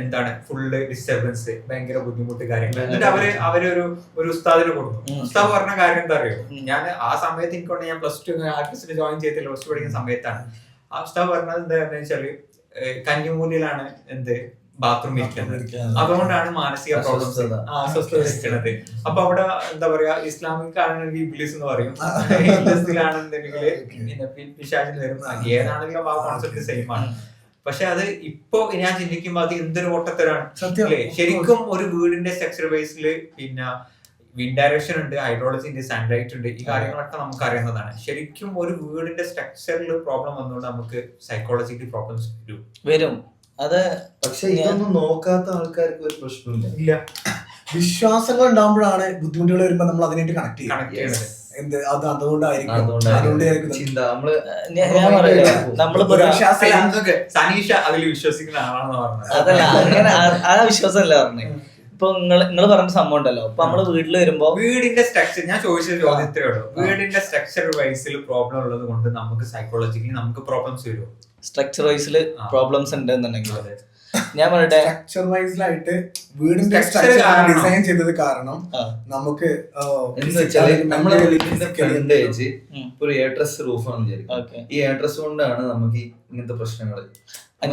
എന്താണ് ഫുള്ള് ഡിസ്റ്റർബൻസ് ഭയങ്കര ബുദ്ധിമുട്ട് കാര്യങ്ങൾ എന്നിട്ട് അവർ അവരൊരു ഒരു ഉസ്താദിന് കൊടുത്തു. ഉം. ഉസ്താദ് പറഞ്ഞ കാര്യം എന്താ അറിയോ? ഞാൻ ആ സമയത്ത് എനിക്കൊണ്ട് ഞാൻ പ്ലസ് ടു ആർട്ടിസ്റ്റിന് ജോയിൻ ചെയ്തില്ല പ്ലസ് ടു പഠിക്കുന്ന സമയത്താണ്. ആ ഉസ്താദ് പറഞ്ഞത് എന്താണെന്ന് വെച്ചാൽ കഞ്ഞിമൂലിയിലാണ് എന്ത് ബാത്റൂം ഇരിക്കുന്നത്. അതുകൊണ്ടാണ് മാനസിക പ്രോബ്ലംസ് അസ്വസ്ഥത. ഇരിക്കുന്നത് അപ്പൊ അവിടെ എന്താ പറയാ ഇസ്ലാമിക് ആണെങ്കിൽ ഇബ്ലിസ് എന്ന് പറയും. ഹിന്ദുസിലാണെന്നുണ്ടെങ്കിൽ പിന്നെ പിശാചിൽ വരുന്ന വരും ഏതാണെങ്കിലും ആ കോൺസെപ്റ്റ് സെയിം ആണ്. പക്ഷെ അത് ഇപ്പോ ഞാൻ ചിന്തിക്കുമ്പോ അത് എന്തൊരു ഓട്ടത്തരാണ് ശരിക്കും ഒരു വീടിന്റെ സ്ട്രക്ചർ ബേസിൽ പിന്നെ വിൻഡ് ഡയറക്ഷൻ ഉണ്ട് ഹൈഡ്രോളജി ഉണ്ട് സൺലൈറ്റ് ഉണ്ട് ഈ കാര്യങ്ങളൊക്കെ നമുക്ക് അറിയുന്നതാണ്. ശരിക്കും ഒരു വീടിന്റെ സ്ട്രക്ചറിൽ പ്രോബ്ലം വന്നുകൊണ്ട് നമുക്ക് സൈക്കോളജിക്കൽ പ്രോബ്ലംസ് വരും. വരും. അത് പക്ഷെ ഇതൊന്നും നോക്കാത്ത ആൾക്കാർക്ക് ഒരു പ്രശ്നമില്ല. ഇല്ല. വിശ്വാസങ്ങൾ ഉണ്ടാകുമ്പോഴാണ് ബുദ്ധിമുട്ടുകൾ വരുമ്പോ നമ്മൾ അതിനായിട്ട് കണക്ട് ചെയ്യണം കണക്ട് ചെയ്യുന്നത്. എന്ത്? അത് അതുകൊണ്ടായിരിക്കും. അതുകൊണ്ടായിരിക്കും. ചിന്ത. നമ്മൾ ഞാൻ പറയില്ല സനീഷ അതിൽ വിശ്വസിക്കുന്ന ആളാണെന്ന് പറഞ്ഞത്. അതല്ല അങ്ങനെ ആ- വിശ്വാസമല്ല പറഞ്ഞേ. ഇപ്പൊ നിങ്ങൾ നിങ്ങൾ പറഞ്ഞ സംഭവം ഉണ്ടല്ലോ. ഇപ്പൊ നമ്മൾ വീട്ടിൽ വരുമ്പോ വീടിന്റെ സ്ട്രക്ചർ ഞാൻ ചോദിച്ച ചോദ്യത്തേ ഉള്ളൂ. വീടിന്റെ സ്ട്രക്ചർ വൈസിൽ പ്രോബ്ലം ഉള്ളത് കൊണ്ട് നമുക്ക് സൈക്കോളജിക്കലി നമുക്ക് പ്രോബ്ലംസ് വരും സ്ട്രക്ചർ വൈസിൽ പ്രോബ്ലംസ് ഉണ്ട് എന്നുണ്ടെങ്കിൽ. ഞാൻ പറയട്ടെ. സ്ട്രക്ചർ വൈസിലായിട്ട് വീടിന്റെ സ്ട്രക്ചർ ഡിസൈൻ ചെയ്തത് കാരണം നമുക്ക് എന്ന് നമ്മളെ ഫ്രണ്ട് ഏജ് ഒരു എയർട്രസ് റൂഫാണ് വിചാരിക്കും. ഈ എയർട്രസ് കൊണ്ടാണ് നമുക്ക് ഇങ്ങനത്തെ പ്രശ്നങ്ങൾ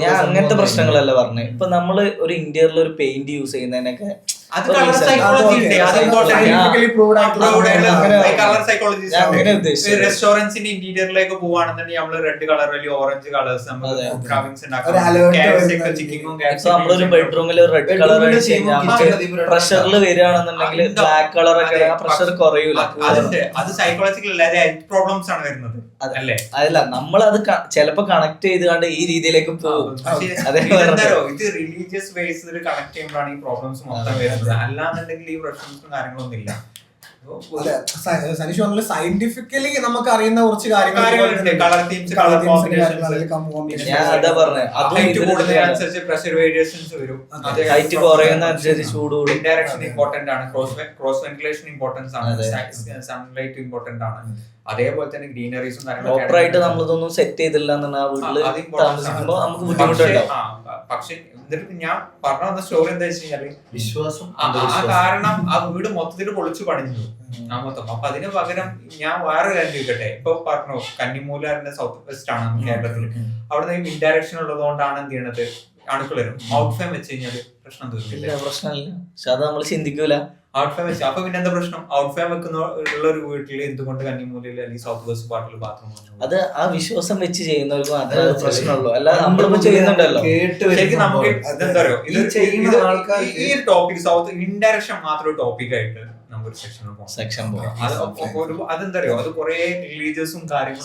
ഞാൻ അങ്ങനത്തെ പ്രശ്നങ്ങളല്ല പറഞ്ഞത്. ഇപ്പൊ നമ്മൾ ഒരു ഇന്റീരിയറിൽ ഒരു പെയിന്റ് യൂസ് ചെയ്യുന്നതിനൊക്കെ അത് ഇപ്പൊ കളർ സൈക്കോളജി ഉണ്ട്. അത് ഇമ്പോർട്ടന്റ് കളർ സൈക്കോളജി റെസ്റ്റോറൻസിന്റെ ഇന്റീരിയറിലേക്ക് പോവാണെന്നുണ്ടെങ്കിൽ നമ്മൾ റെഡ് കളർ അല്ലെങ്കിൽ ഓറഞ്ച് കളേഴ്സ് നമ്മളൊരു ബെഡ്റൂമിൽ റെഡ് കളർ അടിച്ച് കഴിഞ്ഞാൽ പ്രഷറിൽ വരികയാണെന്നുണ്ടെങ്കിൽ ബ്ലാക്ക് കളർ ഒക്കെ. പ്രഷർ കുറയൂല. അത് സൈക്കോളജിക്കൽ അല്ലാതെ ഹെൽത്ത് പ്രോബ്ലംസ് ആണ് വരുന്നത്. അല്ലേ? അതല്ല നമ്മൾ അത് ചിലപ്പോ കണക്ട് ചെയ്ത് കണ്ട് ഈ രീതിയിലേക്ക് പോകും. ഇത് റിലീജിയസ് ബേസിൽ കണക്ട് ചെയ്യുമ്പോഴാണ് ഈ പ്രോബ്ലംസ് മൊത്തം അതെ. അല്ലാന്നുണ്ടെങ്കിൽ ഈ പ്രശ്നങ്ങളും കാര്യങ്ങളൊന്നും ഇല്ല. സനീഷ് പറഞ്ഞ സയന്റിഫിക്കലി നമുക്ക് അറിയുന്ന കുറച്ച് കാര്യങ്ങൾ ഇമ്പോർട്ടന്റ് ആണ്. ക്രോസ് വെന്റിലേഷൻ ഇമ്പോർട്ടൻസ് ആണ്. സൺലൈറ്റ് ഇമ്പോർട്ടന്റ് ആണ്. അതേപോലെ തന്നെ ഗ്രീനറീസും ആയിട്ട് നമ്മളിതൊന്നും സെറ്റ് ചെയ്തില്ല എന്നാണ് ആ വീട്ടിൽ നമുക്ക് പക്ഷേ ബുദ്ധിമുട്ടുണ്ടാവും ആ, പക്ഷേ എന്നിട്ട് ഞാൻ പറഞ്ഞ വന്ന സ്റ്റോറി എന്താ വെച്ച് കഴിഞ്ഞാൽ വിശ്വാസം ആ- കാരണം ആ വീട് മൊത്തത്തിൽ പൊളിച്ചു പണിഞ്ഞു. ആ മൊത്തം. അപ്പൊ അതിന് പകരം ഞാൻ വേറെ കാര്യം ചോദിക്കട്ടെ? ഇപ്പൊ പറഞ്ഞു കന്നിമൂലാറിന്റെ സൗത്ത് വെസ്റ്റ് ആണ് കേരളത്തിൽ അവിടെ നിന്ന് ഇൻഡയറക്ഷൻ ഉള്ളതുകൊണ്ടാണ് എന്ത് ചെയ്യണത്? അണുക്കൾ വരും ഔട്ട് ഫാം വെച്ച് കഴിഞ്ഞാൽ പ്രശ്നം തീർന്നില്ല. പ്രശ്നമില്ല. പക്ഷെ അത് നമ്മൾ ചിന്തിക്കൂല. ഔട്ട് ഫാം വെച്ചു. അപ്പൊ പിന്നെ എന്താ പ്രശ്നം? ഔട്ട് ഫാം വെക്കുന്ന ഉള്ള ഒരു വീട്ടിൽ എന്തുകൊണ്ട് കന്നിമൂലയിൽ അല്ലെങ്കിൽ സൗത്ത് വെസ്റ്റ് പാട്ടിൽ ബാത്റൂം അത് ആ വിശ്വാസം വെച്ച് ചെയ്യുന്നവർക്ക് മാത്രമേ പ്രശ്നമുള്ളൂ. അല്ലാതെ നമ്മളിപ്പോ ചെയ്യുന്നുണ്ടല്ലോ. ശരിക്കും നമുക്ക്. ഇതെന്താ ഈ ടോപ്പിക് സൗത്ത് ഇൻഡയറക്ഷൻ മാത്രം ഒരു ടോപ്പിക് ആയിട്ട് നമുക്കൊരു സെക്ഷൻ പോകാം. സെക്ഷൻ പോകാം. അത് അതെന്താ അറിയോ അത് കുറെ റിലീജിയസും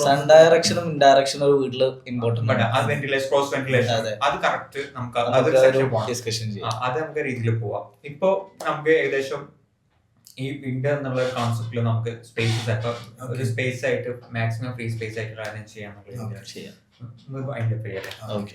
സൺ ഡയറക്ഷനും ഇൻഡയറക്ഷനും ഒരു വീട്ടിൽ ഇമ്പോർട്ടന്റ് അത് വെന്റിലേഷൻ ക്രോസ് വെന്റിലേഷൻ അത്. കറക്റ്റ് നമുക്ക് അത് സെക്ഷൻ ഡിസ്കഷൻ ചെയ്യാം. അത് നമുക്ക് രീതിയിൽ പോവാം. ഇപ്പൊ നമുക്ക് ഏകദേശം ഈ വിൻഡർ എന്നുള്ള കോൺസെപ്റ്റിൽ നമുക്ക് സ്പേസസ് ഒക്കെ ഒരു സ്പേസ് ആയിട്ട് മാക്സിമം ഫ്രീ സ്പേസ് ആയിട്ട് അറേഞ്ച് ചെയ്യാൻ ചെയ്യാം. അതിന്റെ ചെയ്യാം ഓക്കെ